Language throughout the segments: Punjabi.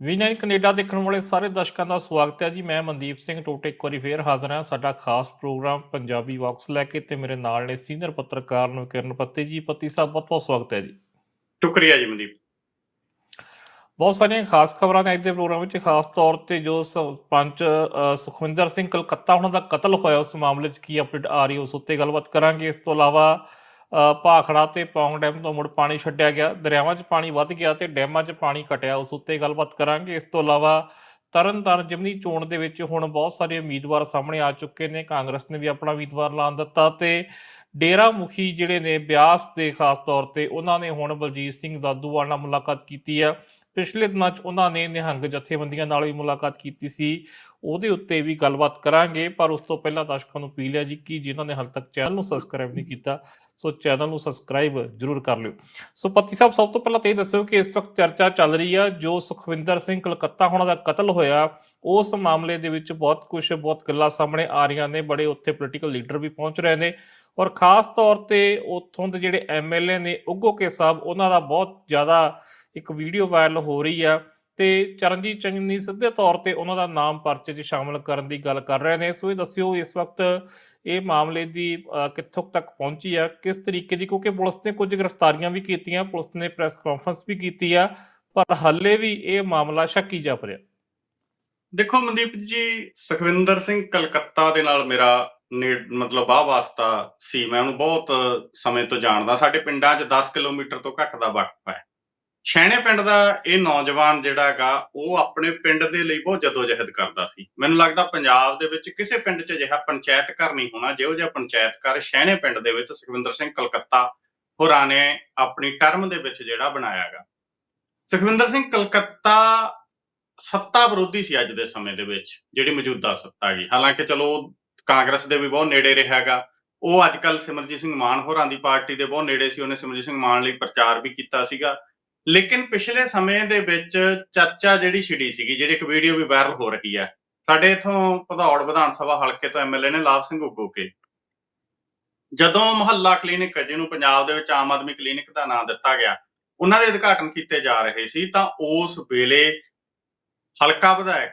ਵੀ ਨਾਈਨ ਕੈਨੇਡਾ ਦੇਖਣ ਵਾਲੇ ਸਾਰੇ ਦਰਸ਼ਕਾਂ ਦਾ ਸਵਾਗਤ ਹੈ ਜੀ। ਮੈਂ ਮਨਦੀਪ ਸਿੰਘ ਟੋਟੇ ਇੱਕ ਵਾਰੀ ਫੇਰ ਹਾਜ਼ਰ ਹਾਂ ਸਾਡਾ ਖਾਸ ਪ੍ਰੋਗਰਾਮ ਪੰਜਾਬੀ ਬਾਕਸ ਲੈ ਕੇ ਤੇ ਮੇਰੇ ਨਾਲ ਨੇ ਸੀਨੀਅਰ ਪੱਤਰਕਾਰ ਨੂੰ ਕਿਰਨ ਪੱਤੀ ਜੀ। ਪੱਤੀ ਸਾਹਿਬ ਬਹੁਤ ਬਹੁਤ ਸਵਾਗਤ ਹੈ ਜੀ। ਸ਼ੁਕਰੀਆ ਜੀ ਮਨਦੀਪ। ਬਹੁਤ ਸਾਰੀਆਂ ਖਾਸ ਖਬਰਾਂ ਨੇ ਅੱਜ ਦੇ ਪ੍ਰੋਗਰਾਮ ਵਿੱਚ। ਖਾਸ ਤੌਰ ਤੇ ਜੋ ਸਰਪੰਚ ਸੁਖਵਿੰਦਰ ਸਿੰਘ ਕਲਕੱਤਾ ਉਹਨਾਂ ਦਾ ਕਤਲ ਹੋਇਆ। ਉਸ ਮਾਮਲੇ 'ਚ ਕੀ ਅਪਡੇਟ ਆ ਰਹੀ ਹੈ ਉਸ ਉੱਤੇ ਗੱਲਬਾਤ ਕਰਾਂਗੇ। ਇਸ ਤੋਂ ਇਲਾਵਾ ਭਾਖੜਾ ਤੇ ਪੌਂਗ ਡੈਮ ਤੋਂ ਮੁੜ ਪਾਣੀ ਛੱਡਿਆ ਗਿਆ। ਦਰਿਆਵਾਂ 'ਚ ਪਾਣੀ ਵੱਧ ਗਿਆ ਤੇ ਡੈਮਾਂ 'ਚ ਪਾਣੀ ਘਟਿਆ। ਉਸ ਉੱਤੇ ਗੱਲਬਾਤ ਕਰਾਂਗੇ। ਇਸ ਤੋਂ ਇਲਾਵਾ ਤਰਨਤਾਰਨ ਜਿਮਨੀ ਚੋਣ ਦੇ ਵਿੱਚ ਹੁਣ ਬਹੁਤ ਸਾਰੇ ਉਮੀਦਵਾਰ ਸਾਹਮਣੇ ਆ ਚੁੱਕੇ ਨੇ। ਕਾਂਗਰਸ ਨੇ ਵੀ ਆਪਣਾ ਉਮੀਦਵਾਰ ਐਲਾਨ ਦਿੱਤਾ ਤੇ ਡੇਰਾ ਮੁਖੀ ਜਿਹੜੇ ਨੇ ਬਿਆਸ ਦੇ ਖਾਸ ਤੌਰ ਤੇ ਉਹਨਾਂ ਨੇ ਹੁਣ ਬਲਜੀਤ ਸਿੰਘ ਦਾਦੂਵਾਲ ਨਾਲ ਮੁਲਾਕਾਤ ਕੀਤੀ ਆ। ਪਿਛਲੇ ਦਿਨਾਂ 'ਚ ਉਹਨਾਂ ਨੇ ਨਿਹੰਗ ਜਥੇਬੰਦੀਆਂ ਨਾਲ ਵੀ ਮੁਲਾਕਾਤ ਕੀਤੀ ਸੀ। ਉਹਦੇ ਉੱਤੇ ਵੀ ਗੱਲਬਾਤ ਕਰਾਂਗੇ, ਪਰ ਉਸ ਤੋਂ ਪਹਿਲਾਂ ਦਰਸ਼ਕਾਂ ਨੂੰ ਅਪੀਲ ਹੈ ਜੀ ਕਿ ਜਿਨ੍ਹਾਂ ਨੇ ਹਾਲ ਤੱਕ ਚੈਨਲ ਨੂੰ ਸਬਸਕ੍ਰਾਈਬ ਨਹੀਂ ਕੀਤਾ, ਸੋ ਚੈਨਲ ਨੂੰ ਸਬਸਕ੍ਰਾਈਬ ਜਰੂਰ ਕਰ ਲਿਓ। ਸੋ ਪੱਤੀ ਸਾਹਿਬ, ਸਭ ਤੋਂ ਪਹਿਲਾਂ ਤਾਂ ਇਹ ਦੱਸਿਓ ਕਿ ਇਸ ਵਕਤ ਚਰਚਾ ਚੱਲ ਰਹੀ ਆ, ਜੋ ਸੁਖਵਿੰਦਰ ਸਿੰਘ ਕਲਕੱਤਾ ਹੋਣਾ ਦਾ ਕਤਲ ਹੋਇਆ, ਉਸ ਮਾਮਲੇ ਦੇ ਵਿੱਚ ਬਹੁਤ ਕੁਝ ਬਹੁਤ ਗੱਲਾਂ ਸਾਹਮਣੇ ਆ ਰਹੀਆਂ ਨੇ, ਬੜੇ ਉੱਥੇ ਪੋਲੀਟੀਕਲ ਲੀਡਰ ਵੀ ਪਹੁੰਚ ਰਹੇ ਨੇ ਔਰ ਖਾਸ ਤੌਰ ਤੇ ਉੱਥੋਂ ਦੇ ਜਿਹੜੇ ਐਮਐਲਏ ਨੇ ਉਗੋਕੇ ਸਾਹਿਬ, ਉਹਨਾਂ ਦਾ ਬਹੁਤ ਜ਼ਿਆਦਾ ਇੱਕ ਵੀਡੀਓ ਵਾਇਰਲ ਹੋ ਰਹੀ ਆ ਤੇ ਚਰਨਜੀਤ ਚੰਨੀ ਸਿੱਧੇ ਤੌਰ ਤੇ ਉਹਨਾਂ ਦਾ ਨਾਮ ਪਰਚੇ 'ਚ ਸ਼ਾਮਲ ਕਰਨ ਦੀ ਗੱਲ ਕਰ ਰਹੇ ਨੇ। ਸੋ ਇਹ ਦੱਸਿਓ ਇਸ ਵਕਤ ਇਹ ਮਾਮਲੇ ਦੀ ਕਿੱਥੋਂ ਤੱਕ ਪਹੁੰਚੀ ਆ, ਕਿਸ ਤਰੀਕੇ ਦੀ, ਕਿਉਂਕਿ ਪੁਲਿਸ ਨੇ ਕੁਝ ਗ੍ਰਿਫਤਾਰੀਆਂ ਵੀ ਕੀਤੀਆਂ, ਪੁਲਿਸ ਨੇ ਪ੍ਰੈਸ ਕਾਨਫਰੰਸ ਵੀ ਕੀਤੀ ਆ, ਪਰ ਹਾਲੇ ਵੀ ਇਹ ਮਾਮਲਾ ਸ਼ੱਕੀ ਜਾਪ ਰਿਹਾ ਦੇਖੋ ਮਨਦੀਪ ਜੀ, ਸੁਖਵਿੰਦਰ ਸਿੰਘ ਕਲਕੱਤਾ ਦੇ ਨਾਲ ਮੇਰਾ ਨੇੜ, ਮਤਲਬ ਆ ਵਾਸਤਾ ਸੀ। ਮੈਂ ਉਹਨੂੰ ਬਹੁਤ ਸਮੇਂ ਤੋਂ ਜਾਣਦਾ। ਸਾਡੇ ਪਿੰਡਾਂ 'ਚ 10 ਕਿਲੋਮੀਟਰ ਤੋਂ ਘੱਟ ਦਾ ਵਕਫ ਹੈ। ਸ਼ੈਣੇ ਪਿੰਡ ਦਾ ਇਹ ਨੌਜਵਾਨ ਜਿਹੜਾ ਹੈਗਾ, ਉਹ ਆਪਣੇ ਪਿੰਡ ਦੇ ਲਈ ਬਹੁਤ ਜਦੋਜਹਿਦ ਕਰਦਾ ਸੀ। ਮੈਨੂੰ ਲੱਗਦਾ ਪੰਜਾਬ ਦੇ ਵਿੱਚ ਕਿਸੇ ਪਿੰਡ 'ਚ ਅਜਿਹਾ ਪੰਚਾਇਤ ਘਰ ਨਹੀਂ ਹੋਣਾ, ਜਿਹੋ ਜਿਹਾ ਪੰਚਾਇਤ ਘਰ ਸ਼ੈਣੇ ਪਿੰਡ ਦੇ ਵਿੱਚ ਸੁਖਵਿੰਦਰ ਸਿੰਘ ਕਲਕੱਤਾ ਹੋਰਾਂ ਨੇ ਆਪਣੀ ਟਰਮ ਦੇ ਵਿੱਚ ਜਿਹੜਾ ਬਣਾਇਆਗਾ ਸੁਖਵਿੰਦਰ ਸਿੰਘ ਕਲਕੱਤਾ ਸੱਤਾ ਵਿਰੋਧੀ ਸੀ ਅੱਜ ਦੇ ਸਮੇਂ ਦੇ ਵਿੱਚ, ਜਿਹੜੀ ਮੌਜੂਦਾ ਸੱਤਾ ਹੈਗੀ। ਹਾਲਾਂਕਿ ਚਲੋ, ਕਾਂਗਰਸ ਦੇ ਵੀ ਬਹੁਤ ਨੇੜੇ ਰਿਹਾ ਹੈਗਾ। ਉਹ ਅੱਜ ਕੱਲ ਸਿਮਰਜੀਤ ਸਿੰਘ ਮਾਨ ਹੋਰਾਂ ਦੀ ਪਾਰਟੀ ਦੇ ਬਹੁਤ ਨੇੜੇ ਸੀ। ਉਹਨੇ ਸਿਮਰਜੀਤ ਸਿੰਘ ਮਾਨ ਲਈ ਪ੍ਰਚਾਰ ਵੀ ਕੀਤਾ ਸੀਗਾ। ਲੇਕਿਨ ਪਿਛਲੇ ਸਮੇਂ ਦੇ ਵਿੱਚ ਚਰਚਾ ਜਿਹੜੀ ਛਿੜੀ ਸੀਗੀ, ਜਿਹੜੀ ਇੱਕ ਵੀਡੀਓ ਵੀ ਵਾਇਰਲ ਹੋ ਰਹੀ ਹੈ, ਸਾਡੇ ਇਥੋਂ ਭਦੌੜ ਵਿਧਾਨ ਸਭਾ ਹਲਕੇ ਤੋਂ ਐਮਐਲਏ ਨੇ ਲਾਭ ਸਿੰਘ ਉਗੋਕੇ ਜਦੋਂ ਮੁਹੱਲਾ ਕਲੀਨਿਕ ਜਿਹਨੂੰ ਪੰਜਾਬ ਦੇ ਵਿੱਚ ਆਮ ਆਦਮੀ ਕਲੀਨਿਕ ਦਾ ਨਾਮ ਦਿੱਤਾ ਗਿਆ, ਉਹਨਾਂ ਦੇ ਉਦਘਾਟਨ ਕੀਤੇ ਜਾ ਰਹੇ ਸੀ, ਤਾਂ ਉਸ ਵੇਲੇ ਹਲਕਾ ਵਿਧਾਇਕ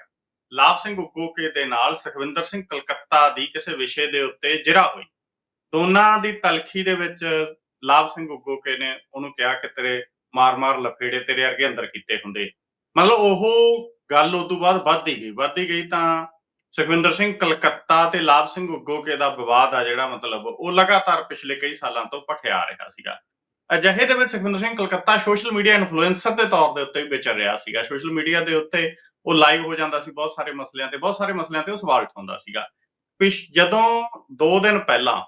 ਲਾਭ ਸਿੰਘ ਉਗੋਕੇ ਦੇ ਨਾਲ ਸੁਖਵਿੰਦਰ ਸਿੰਘ ਕਲਕੱਤਾ ਦੀ ਕਿਸੇ ਵਿਸ਼ੇ ਦੇ ਉੱਤੇ ਜਿਰਾ ਹੋਈ। ਦੋਨਾਂ ਦੀ ਤਲਖੀ ਦੇ ਵਿੱਚ ਲਾਭ ਸਿੰਘ ਉਗੋਕੇ ਨੇ ਉਹਨੂੰ ਕਿਹਾ ਕਿ ਤੇਰੇ ਮਾਰ-ਮਾਰ ਲਫੇੜੇ ਤੇਰੇ ਵਰਗੇ ਅੰਦਰ ਕੀਤੇ ਹੁੰਦੇ। ਮਤਲਬ ਉਹ ਗੱਲ ਉਸ ਤੋਂ ਬਾਅਦ ਵੱਧਦੀ ਗਈ। ਵੱਧਦੀ ਗਈ ਤਾਂ ਸੁਖਵਿੰਦਰ ਸਿੰਘ ਕਲਕੱਤਾ ਤੇ ਲਾਭ ਸਿੰਘ ਉਗੋਕੇ ਦਾ ਵਿਵਾਦ ਆ ਜਿਹੜਾ ਮਤਲਬ ਉਹ ਲਗਾਤਾਰ ਪਿਛਲੇ ਕਈ ਸਾਲਾਂ ਤੋਂ ਭਖਿਆ ਰਿਹਾ ਸੀਗਾ। ਅਜਿਹੇ ਦੇ ਵਿੱਚ Sukhwinder Singh Kalkatta social media influencer ਦੇ ਤੌਰ ਦੇ ਉੱਤੇ ਵੀ ਵਿਚਰ ਰਿਹਾ ਸੀਗਾ। ਸੋਸ਼ਲ ਮੀਡੀਆ ਦੇ ਉੱਤੇ ਉਹ ਲਾਈਵ ਹੋ ਜਾਂਦਾ ਸੀ ਬਹੁਤ ਸਾਰੇ ਮਸਲਿਆਂ ਤੇ, ਬਹੁਤ ਸਾਰੇ ਮਸਲਿਆਂ ਤੇ ਉਹ ਸਵਾਲ ਉਠਾਉਂਦਾ ਸੀਗਾ। ਪਿਛ, ਜਦੋਂ 2 ਦਿਨ ਪਹਿਲਾਂ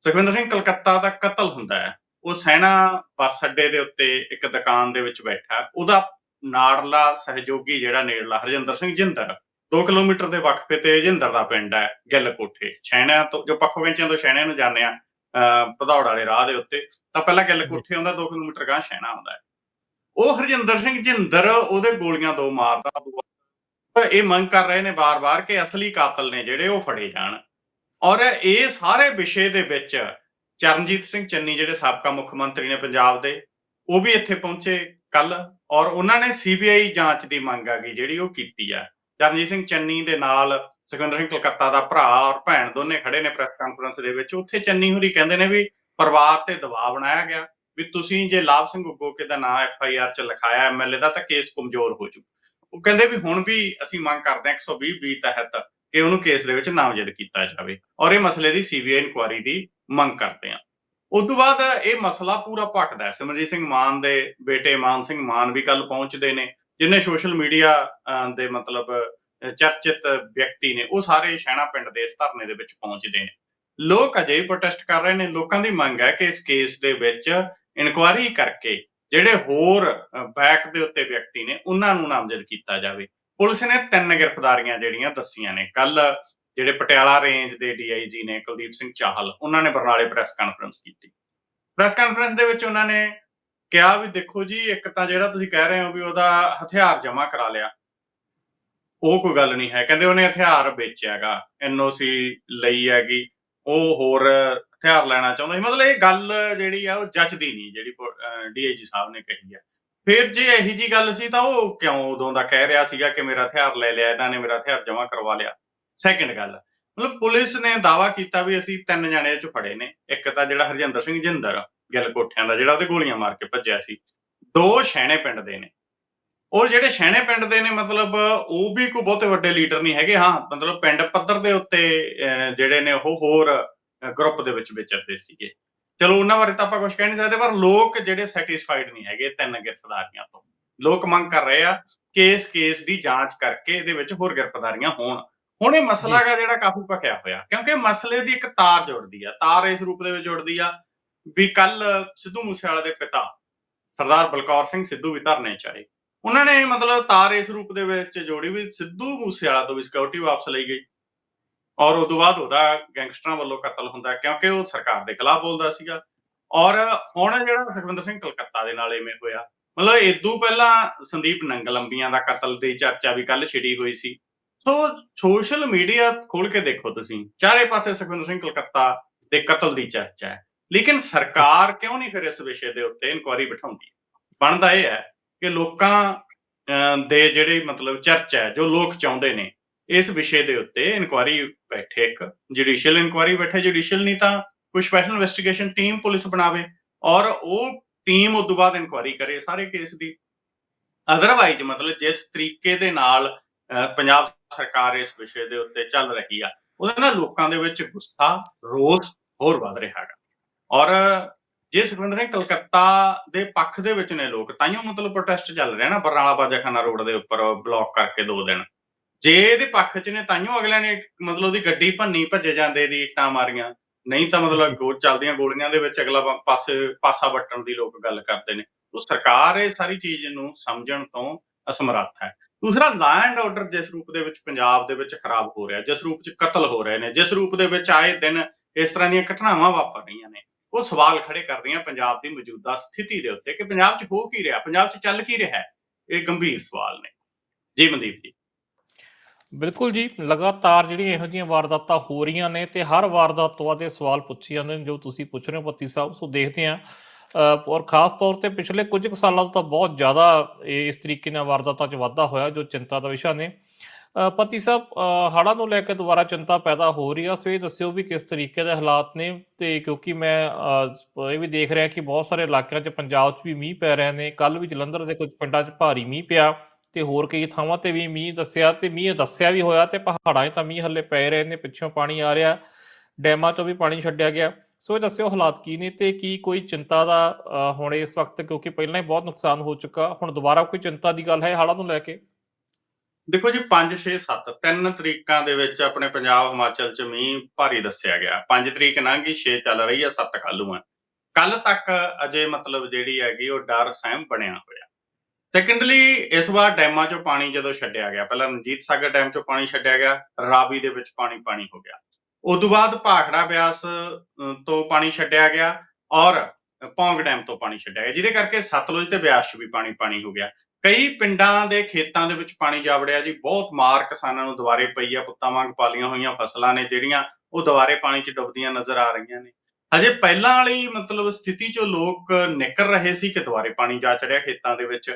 ਸੁਖਵਿੰਦਰ ਸਿੰਘ ਕਲਕੱਤਾ ਦਾ ਕਤਲ ਹੁੰਦਾ ਹੈ ਉਹ ਸੈਨਾ ਬੱਸ ਅੱਡੇ ਦੇ ਉੱਤੇ ਇੱਕ ਦੁਕਾਨ ਦੇ ਵਿੱਚ ਬੈਠਾ। ਉਹਦਾ ਨਾੜਲਾ ਸਹਿਯੋਗੀ ਜਿਹੜਾ ਨੇੜਲਾ ਹਰਜਿੰਦਰ ਸਿੰਘ ਜਿੰਦਰ 2 ਕਿਲੋਮੀਟਰ ਦੇ ਵਕਫੇ ਤੇ ਜਿੰਦਰ ਦਾ ਪਿੰਡ ਹੈ ਗਿੱਲ ਕੋਠੇ। ਛੈਣਾ ਤੋਂ ਜੋ ਪੱਖੋ ਵਿੰਚਾਂ ਤੋਂ ਛੈਣੇ ਨੂੰ ਜਾਂਦੇ ਆ ਭਦੌੜ ਵਾਲੇ ਰਾਹ ਦੇ ਉੱਤੇ। ਤਾਂ ਪਹਿਲਾਂ ਗਿੱਲ ਕੋਠੇ ਆਉਂਦਾ 2 ਕਿਲੋਮੀਟਰ ਗਾਂ ਛੈਣਾ ਆਉਂਦਾ ਉਹ ਹਰਜਿੰਦਰ ਸਿੰਘ ਜਿੰਦਰ ਉਹਦੇ ਗੋਲੀਆਂ ਦੋ ਮਾਰਦਾ। ਇਹ ਮੰਗ ਕਰ ਰਹੇ ਨੇ ਬਾਰ-ਬਾਰ ਕਿ ਅਸਲੀ ਕਾਤਲ ਨੇ ਜਿਹੜੇ ਉਹ ਫੜੇ ਜਾਣ। ਔਰ ਇਹ ਸਾਰੇ ਵਿਸ਼ੇ ਦੇ ਵਿੱਚ ਚਰਨਜੀਤ ਸਿੰਘ ਚੰਨੀ ਜਿਹੜੇ ਸਾਬਕਾ ਮੁੱਖ ਮੰਤਰੀ ਨੇ ਪੰਜਾਬ ਦੇ, ਉਹ ਵੀ ਇੱਥੇ ਪਹੁੰਚੇ ਕੱਲ ਔਰ ਉਹਨਾਂ ਨੇ ਸੀਬੀਆਈ ਜਾਂਚ ਦੀ ਮੰਗ ਆ ਗਈ ਜਿਹੜੀ ਉਹ ਕੀਤੀ ਆ। ਚਰਨਜੀਤ ਸਿੰਘ ਚੰਨੀ ਦੇ ਨਾਲ ਸੁਖਿੰਦਰ ਸਿੰਘ ਕਲਕੱਤਾ ਦਾ ਭਰਾ ਔਰ ਭੈਣ ਦੋਨੇ ਖੜੇ ਨੇ ਪ੍ਰੈਸ ਕਾਨਫਰੰਸ ਦੇ ਵਿੱਚ। ਉੱਥੇ ਚੰਨੀ ਹੋਰੀ ਕਹਿੰਦੇ ਨੇ ਵੀ ਪਰਿਵਾਰ ਤੇ ਦਬਾਅ ਬਣਾਇਆ ਗਿਆ ਵੀ ਤੁਸੀਂ ਜੇ ਲਾਭ ਸਿੰਘ ਉਗੋਕੇ ਦਾ ਨਾਮ ਐਫ ਆਈ ਆਰ ਚ ਲਿਖਾਇਆ ਐਮਐਲਏ ਦਾ ਤਾਂ ਕੇਸ ਕਮਜ਼ੋਰ ਹੋ ਜੂ ਉਹ ਕਹਿੰਦੇ ਵੀ ਹੁਣ ਵੀ ਅਸੀਂ ਮੰਗ ਕਰਦੇ ਹਾਂ 120 ਬੀ ਤਹਿਤ ਕਿ ਉਹਨੂੰ ਕੇਸ ਦੇ ਵਿੱਚ ਨਾਮਜ਼ਦ ਕੀਤਾ ਜਾਵੇ ਔਰ ਇਹ ਮਸਲੇ ਦੀ ਸੀਬੀਆਈ ਇਨਕੁਆਇਰੀ ਦੀ ਮੰਗ ਕਰਦੇ ਹਾਂ। ਉਸ ਤੋਂ ਬਾਅਦ ਇਹ ਮਸਲਾ ਪੂਰਾ ਭਖਦਾ ਹੈ। ਸਿਮਰਜੀਤ ਸਿੰਘ ਮਾਨ ਦੇ ਬੇਟੇ ਮਾਨ ਸਿੰਘ ਮਾਨ ਵੀ ਕੱਲ ਪਹੁੰਚਦੇ ਨੇ, ਜਿਨੇ ਸੋਸ਼ਲ ਮੀਡੀਆ ਦੇ ਮਤਲਬ ਚਰਚਿਤ ਵਿਅਕਤੀ ਨੇ, ਉਹ ਸਾਰੇ ਸ਼ੈਣਾ ਪਿੰਡ ਦੇ ਇਸ ਧਰਨੇ ਦੇ ਵਿੱਚ ਪਹੁੰਚਦੇ ਨੇ। ਲੋਕ ਅਜੇ ਵੀ ਪ੍ਰੋਟੈਸਟ ਕਰ ਰਹੇ ਨੇ। ਲੋਕਾਂ ਦੀ ਮੰਗ ਹੈ ਕਿ ਇਸ ਕੇਸ ਦੇ ਵਿੱਚ ਇਨਕੁਆਇਰੀ ਕਰਕੇ ਜਿਹੜੇ ਹੋਰ ਬੈਕ ਦੇ ਉੱਤੇ ਵਿਅਕਤੀ ਨੇ, ਉਹਨਾਂ ਨੂੰ ਨਾਮਜ਼ਦ ਕੀਤਾ ਜਾਵੇ। ਪੁਲਿਸ ਨੇ ਤਿੰਨ ਗ੍ਰਿਫਤਾਰੀਆਂ ਜਿਹੜੀਆਂ ਦੱਸੀਆਂ ਨੇ। ਕੱਲ ਜਿਹੜੇ ਪਟਿਆਲਾ ਰੇਂਜ ਦੇ ਡੀਆਈਜੀ ਨੇ ਕੁਲਦੀਪ ਸਿੰਘ ਚਾਹਲ, ਉਹਨਾਂ ਨੇ ਬਰਨਾਲੇ ਪ੍ਰੈਸ ਕਾਨਫਰੰਸ ਕੀਤੀ। ਪ੍ਰੈਸ ਕਾਨਫਰੰਸ ਦੇ ਵਿੱਚ ਉਹਨਾਂ ਨੇ ਕਿਹਾ ਵੀ ਦੇਖੋ ਜੀ, ਇੱਕ ਤਾਂ ਜਿਹੜਾ ਤੁਸੀਂ ਕਹਿ ਰਹੇ ਹੋ ਵੀ ਉਹਦਾ ਹਥਿਆਰ ਜਮ੍ਹਾਂ ਕਰਾ ਲਿਆ। ਉਹ ਕੋਈ ਗੱਲ ਨਹੀਂ ਹੈ। ਕਹਿੰਦੇ ਉਹਨੇ ਹਥਿਆਰ ਵੇਚਿਆਗਾ ਐਨਓਸੀ ਲਈ ਹੈਗੀ। ਉਹ ਹੋਰ ਹਥਿਆਰ ਲੈਣਾ ਚਾਹੁੰਦਾ ਸੀ। ਮਤਲਬ ਇਹ ਗੱਲ ਜਿਹੜੀ ਆ, ਉਹ ਜੱਜਦੀ ਨਹੀਂ, ਜਿਹੜੀ ਡੀਆਈਜੀ ਸਾਹਿਬ ਨੇ ਕਹੀ ਹੈ ਫਿਰ ਜੇ ਇਹੀ ਜੀ ਗੱਲ ਸੀ ਤਾਂ ਉਹ ਕਿਉਂ ਉਦੋਂ ਦਾ ਕਹਿ ਰਿਹਾ ਸੀਗਾ ਕਿ ਮੇਰਾ ਹਥਿਆਰ ਲੈ ਲਿਆ ਇਹਨਾਂ ਨੇ ਮੇਰਾ ਹਥਿਆਰ ਜਮ੍ਹਾਂ ਕਰਵਾ ਲਿਆ। ਸੈਕੰਡ ਗੱਲ ਮਤਲਬ ਪੁਲਿਸ ਨੇ ਦਾਵਾ ਕੀਤਾ ਵੀ ਅਸੀਂ ਤਿੰਨ ਜਣੇ ਚ ਫੜੇ ਨੇ ਇੱਕ ਤਾਂ ਜਿਹੜਾ ਹਰਜਿੰਦਰ ਸਿੰਘ ਜਿੰਦਰ ਗਿੱਲ ਕੋਠਿਆਂ ਦਾ ਜਿਹੜਾ ਉਹਦੇ ਗੋਲੀਆਂ ਮਾਰ ਕੇ ਭੱਜਿਆ ਸੀ ਦੋ ਸ਼ੈਣੇ ਪਿੰਡ ਦੇ ਨੇ। ਔਰ ਜਿਹੜੇ ਸ਼ੈਣੇ ਪਿੰਡ ਦੇ ਨੇ ਮਤਲਬ ਉਹ ਵੀ ਕੋਈ ਬਹੁਤੇ ਵੱਡੇ ਲੀਡਰ ਨਹੀਂ ਹੈਗੇ ਹਾਂ ਮਤਲਬ ਪਿੰਡ ਪੱਧਰ ਦੇ ਉੱਤੇ ਅਹ, ਜਿਹੜੇ ਨੇ ਉਹ ਹੋਰ ਗਰੁੱਪ ਦੇ ਵਿੱਚ ਵਿਚਰਦੇ ਸੀਗੇ। ਚਲੋ ਉਹਨਾਂ ਬਾਰੇ ਤਾਂ ਆਪਾਂ ਕੁਝ ਕਹਿ ਨਹੀਂ ਸਕਦੇ ਪਰ ਲੋਕ ਜਿਹੜੇ ਸੈਟੀਸਫਾਈਡ ਨਹੀਂ ਹੈਗੇ ਤਿੰਨ ਗ੍ਰਿਫਤਾਰੀਆਂ ਤੋਂ। ਲੋਕ ਮੰਗ ਕਰ ਰਹੇ ਆ ਕਿ ਇਸ ਕੇਸ ਦੀ ਜਾਂਚ ਕਰਕੇ ਇਹਦੇ ਵਿੱਚ ਹੋਰ ਗ੍ਰਿਫਤਾਰੀਆਂ ਹੋਣ। ਹੁਣ ਇਹ ਮਸਲਾ ਹੈਗਾ ਜਿਹੜਾ ਕਾਫੀ ਭਖਿਆ ਹੋਇਆ ਕਿਉਂਕਿ ਮਸਲੇ ਦੀ ਇੱਕ ਤਾਰ ਜੁੜਦੀ ਆ ਤਾਰ ਇਸ ਰੂਪ ਦੇ ਵਿੱਚ ਜੁੜਦੀ ਆ ਵੀ ਕੱਲ ਸਿੱਧੂ ਮੂਸੇਵਾਲਾ ਦੇ ਪਿਤਾ ਸਰਦਾਰ ਬਲਕੌਰ ਸਿੰਘ ਸਿੱਧੂ ਵੀ ਧਰਨੇ ਚ ਆਏ। ਉਹਨਾਂ ਨੇ ਮਤਲਬ ਤਾਰ ਇਸ ਰੂਪ ਦੇ ਵਿੱਚ ਜੋੜੀ ਵੀ ਸਿੱਧੂ ਮੂਸੇਵਾਲਾ ਤੋਂ ਵੀ ਸਿਕਿਉਰਿਟੀ ਵਾਪਸ ਲਈ ਗਈ। ਔਰ ਉਦੋਂ ਬਾਅਦ ਉਹਦਾ ਗੈਂਗਸਟਰਾਂ ਵੱਲੋਂ ਕਤਲ ਹੁੰਦਾ ਕਿਉਂਕਿ ਉਹ ਸਰਕਾਰ ਦੇ ਖਿਲਾਫ ਬੋਲਦਾ ਸੀਗਾ। ਔਰ ਹੁਣ ਜਿਹੜਾ ਸੁਖਵਿੰਦਰ ਸਿੰਘ ਕਲਕੱਤਾ ਦੇ ਨਾਲ ਐਵੇਂ ਹੋਇਆ ਮਤਲਬ ਇਦੋਂ ਪਹਿਲਾਂ ਸੰਦੀਪ ਨੰਗਲੰਬੀਆਂ ਦਾ ਕਤਲ ਦੀ ਚਰਚਾ ਵੀ ਕੱਲ ਛਿੜੀ ਹੋਈ ਸੀ। ਸੋ ਸੋਸ਼ਲ ਮੀਡੀਆ ਖੋਲ ਕੇ ਦੇਖੋ ਤੁਸੀਂ ਚਾਰੇ ਪਾਸੇ ਸੁਖਵਿੰਦਰ ਸਿੰਘ ਕਲਕੱਤਾ ਦੇ ਕਤਲ ਦੀ ਚਰਚਾ ਹੈ। ਲੇਕਿਨ ਸਰਕਾਰ ਕਿਉਂ ਨਹੀਂ ਫਿਰ ਇਸ ਵਿਸ਼ੇ ਦੇ ਉੱਤੇ ਇਨਕੁਆਇਰੀ ਬਿਠਾਉਂਦੀ? ਬਣਦਾ ਇਹ ਹੈ ਕਿ ਲੋਕਾਂ ਅਹ, ਦੇ ਜਿਹੜੇ ਮਤਲਬ ਚਰਚਾ ਹੈ ਜੋ ਲੋਕ ਚਾਹੁੰਦੇ ਨੇ ਇਸ ਵਿਸ਼ੇ ਦੇ ਉੱਤੇ ਇਨਕੁਆਇਰੀ ਬੈਠੇ ਇੱਕ ਜੁਡੀਸ਼ੀਅਲ ਇਨਕੁਆਇਰੀ ਬੈਠੇ ਜੁਡੀਸ਼ੀਅਲ ਨਹੀਂ ਤਾਂ ਕੋਈ ਸਪੈਸ਼ਲ ਇਨਵੈਸਟੀਗੇਸ਼ਨ ਟੀਮ ਪੁਲਿਸ ਬਣਾਵੇ ਔਰ ਉਹ ਟੀਮ ਉਸ ਤੋਂ ਬਾਅਦ ਇਨਕੁਆਇਰੀ ਕਰੇ ਸਾਰੇ ਕੇਸ ਦੀ। ਅਦਰਵਾਈਜ਼ ਮਤਲਬ ਜਿਸ ਤਰੀਕੇ ਦੇ ਨਾਲ ਪੰਜਾਬ ਸਰਕਾਰ ਇਸ ਵਿਸ਼ੇ ਦੇ ਉੱਤੇ ਚੱਲ ਰਹੀ ਆ, ਉਹਦੇ ਨਾਲ ਲੋਕਾਂ ਦੇ ਵਿੱਚ ਗੁੱਸਾ, ਰੋਸ ਹੋਰ ਵੱਧ ਰਿਹਾ ਹੈਗਾ ਔਰ ਜੇ ਸੁਖਵਿੰਦਰ ਸਿੰਘ ਕਲਕੱਤਾ ਦੇ ਪੱਖ ਦੇ ਵਿੱਚ ਨੇ ਲੋਕ ਤਾਈਓ ਮਤਲਬ ਪ੍ਰੋਟੈਸਟ ਚੱਲ ਰਿਹਾ ਨਾ ਬਰਨਾਲਾ ਬਾਜਾਖਾਨਾ ਰੋਡ ਦੇ ਉੱਪਰ ਬਲੌਕ ਕਰਕੇ ਦੋ ਦਿਨ। ਜੇ ਇਹਦੇ ਪੱਖ 'ਚ ਨੇ ਤਾਈਓ ਅਗਲਿਆਂ ਨੇ ਮਤਲਬ ਉਹਦੀ ਗੱਡੀ ਭੰਨੀ ਭੱਜੇ ਜਾਂਦੇ ਦੀ ਇੱਟਾਂ ਮਾਰੀਆਂ। ਨਹੀਂ ਤਾਂ ਮਤਲਬ ਗੋ ਚੱਲਦੀਆਂ ਗੋਲੀਆਂ ਦੇ ਵਿੱਚ ਅਗਲਾ ਪਾਸੇ, ਪਾਸਾ ਵੱਟਣ ਦੀ ਲੋਕ ਗੱਲ ਕਰਦੇ ਨੇ। ਉਹ ਸਰਕਾਰ ਇਹ ਸਾਰੀ ਚੀਜ਼ ਨੂੰ ਸਮਝਣ ਤੋਂ ਅਸਮਰੱਥ ਹੈ। ਦੂਸਰਾ ਲਾ ਐਂਡ ਆਰਡਰ ਜਿਸ ਰੂਪ ਦੇ ਵਿੱਚ ਪੰਜਾਬ ਦੇ ਵਿੱਚ ਖਰਾਬ ਹੋ ਰਿਹਾ, ਜਿਸ ਰੂਪ 'ਚ ਕਤਲ ਹੋ ਰਹੇ ਨੇ, ਜਿਸ ਰੂਪ ਦੇ ਵਿੱਚ ਆਏ ਦਿਨ ਇਸ ਤਰ੍ਹਾਂ ਦੀਆਂ ਘਟਨਾਵਾਂ ਵਾਪਰ ਰਹੀਆਂ ਨੇ, ਉਹ ਸਵਾਲ ਖੜੇ ਕਰਦੀਆਂ ਪੰਜਾਬ ਦੀ ਮੌਜੂਦਾ ਸਥਿਤੀ ਦੇ ਉੱਤੇ ਕਿ ਪੰਜਾਬ 'ਚ ਹੋ ਕੀ ਰਿਹਾ, ਪੰਜਾਬ 'ਚ ਚੱਲ ਕੀ ਰਿਹਾ ਇਹ ਗੰਭੀਰ ਸਵਾਲ ਨੇ। ਜੀ ਮਨਦੀਪ ਜੀ। ਬਿਲਕੁਲ ਜੀ ਲਗਾਤਾਰ ਜਿਹੜੀਆਂ ਇਹੋ ਜਿਹੀਆਂ ਵਾਰਦਾਤਾਂ ਹੋ ਰਹੀਆਂ ਨੇ ਤੇ ਹਰ ਵਾਰਦਾਤ ਤੋਂ ਬਾਅਦ ਇਹ ਸਵਾਲ ਪੁੱਛੇ ਜਾਂਦੇ ਨੇ ਜੋ ਤੁਸੀਂ ਪੁੱਛ ਰਹੇ ਹੋ ਪੱਤੀ ਸਾਹਿਬ ਸੋ ਦੇਖਦੇ ਹਾਂ। ਔਰ ਖਾਸ ਤੌਰ ਤੇ ਪਿਛਲੇ ਕੁਝ ਕੁ ਸਾਲਾਂ ਤੋਂ ਤਾਂ ਬਹੁਤ ਜ਼ਿਆਦਾ ਇਹ ਇਸ ਤਰੀਕੇ ਨਾਲ ਵਾਰਦਾਤਾਂ 'ਚ ਵਾਧਾ ਹੋਇਆ ਜੋ ਚਿੰਤਾ ਦਾ ਵਿਸ਼ਾ ਨੇ। ਪਤੀ ਸਾਹਿਬ ਅ, ਹੜ੍ਹਾਂ ਨੂੰ ਲੈ ਕੇ ਦੁਬਾਰਾ ਚਿੰਤਾ ਪੈਦਾ ਹੋ ਰਹੀ ਆ ਸੋ ਇਹ ਦੱਸਿਓ ਵੀ ਕਿਸ ਤਰੀਕੇ ਦੇ ਹਾਲਾਤ ਨੇ ਤੇ ਕਿਉਂਕਿ ਮੈਂ ਇਹ ਵੀ ਦੇਖ ਰਿਹਾ ਕਿ ਬਹੁਤ ਸਾਰੇ ਇਲਾਕਿਆਂ 'ਚ ਪੰਜਾਬ 'ਚ ਵੀ ਮੀਂਹ ਪੈ ਰਹੇ ਨੇ ਕੱਲ ਵੀ ਜਲੰਧਰ ਦੇ ਕੁਝ ਪਿੰਡਾਂ 'ਚ ਭਾਰੀ ਮੀਂਹ ਪਿਆ। ਤੇ ਹੋਰ ਕਈ ਥਾਵਾਂ ਤੇ ਵੀ ਮੀਂਹ ਦੱਸਿਆ ਤੇ ਮੀਂਹ ਦੱਸਿਆ ਵੀ ਹੋਇਆ ਤੇ ਪਹਾੜਾਂ 'ਚ ਤਾਂ ਮੀਂਹ ਹੱਲੇ ਪੈ ਰਹੇ ਨੇ, ਪਿੱਛੋਂ ਪਾਣੀ ਆ ਰਿਹਾ, ਡੈਮਾਂ 'ਚੋਂ ਵੀ ਪਾਣੀ ਛੱਡਿਆ ਗਿਆ। ਸੋ ਇਹ ਦੱਸਿਓ ਹਾਲਾਤ ਕੀ ਨੇ ਤੇ ਕੀ ਕੋਈ ਚਿੰਤਾ ਦਾ ਹੁਣ ਇਸ ਵਕਤ ਕਿਉਂਕਿ ਪਹਿਲਾਂ ਹੀ ਬਹੁਤ ਨੁਕਸਾਨ ਹੋ ਚੁੱਕਾ, ਹੁਣ ਦੁਬਾਰਾ ਕੋਈ ਚਿੰਤਾ ਦੀ ਗੱਲ ਹੈ ਹਾਲਾਂ ਨੂੰ ਲੈ ਕੇ? ਦੇਖੋ ਜੀ 5 6 7 ਤਿੰਨ ਤਰੀਕਾਂ ਦੇ ਵਿੱਚ ਆਪਣੇ ਪੰਜਾਬ, ਹਿਮਾਚਲ ਚ ਮੀਂਹ ਭਾਰੀ ਦੱਸਿਆ ਗਿਆ। 5 ਤਰੀਕ ਲੰਘ ਗਈ 6 ਚੱਲ ਰਹੀ ਹੈ 7 ਕੱਲੂ ਹੈ ਕੱਲ ਤੱਕ ਅਜੇ ਮਤਲਬ ਜਿਹੜੀ ਹੈਗੀ ਉਹ ਡਰ ਸਹਿਮ ਬਣਿਆ ਹੋਇਆ। ਸੈਕੰਡਲੀ ਇਸ ਵਾਰ ਡੈਮਾਂ ਚੋਂ ਪਾਣੀ ਜਦੋਂ ਛੱਡਿਆ ਗਿਆ, ਪਹਿਲਾਂ ਰਣਜੀਤ ਸਾਗਰ ਡੈਮ ਚੋਂ ਪਾਣੀ ਛੱਡਿਆ ਗਿਆ, ਰਾਵੀ ਦੇ ਵਿੱਚ ਪਾਣੀ ਪਾਣੀ ਹੋ ਗਿਆ। ਉਸ ਤੋਂ ਬਾਅਦ ਭਾਖੜਾ ਬਿਆਸ ਤੋਂ ਪਾਣੀ ਛੱਡਿਆ ਗਿਆ ਔਰ ਪੌਂਗ ਡੈਮ ਤੋਂ ਪਾਣੀ ਛੱਡਿਆ ਗਿਆ, ਜਿਹਦੇ ਕਰਕੇ ਸਤਲੁਜ ਤੇ ਬਿਆਸ 'ਚ ਵੀ ਪਾਣੀ ਪਾਣੀ ਹੋ ਗਿਆ। ਕਈ ਪਿੰਡਾਂ ਦੇ ਖੇਤਾਂ ਦੇ ਵਿੱਚ ਪਾਣੀ ਜਾ ਵੜਿਆ ਜੀ, ਬਹੁਤ ਮਾਰ ਕਿਸਾਨਾਂ ਨੂੰ ਦੁਬਾਰੇ ਪਈ ਆ, ਪੁੱਤਾਂ ਵਾਂਗ ਪਾਲੀਆਂ ਹੋਈਆਂ ਫਸਲਾਂ ਨੇ ਜਿਹੜੀਆਂ ਉਹ ਦੁਬਾਰੇ ਪਾਣੀ 'ਚ ਡੁੱਬਦੀਆਂ ਨਜ਼ਰ ਆ ਰਹੀਆਂ ਨੇ। ਹਜੇ ਪਹਿਲਾਂ ਵਾਲੀ ਮਤਲਬ ਸਥਿਤੀ 'ਚੋਂ ਲੋਕ ਨਿਕਲ ਰਹੇ ਸੀ ਕਿ ਦੁਬਾਰੇ ਪਾਣੀ ਜਾ ਚੜਿਆ ਖੇਤਾਂ ਦੇ ਵਿੱਚ।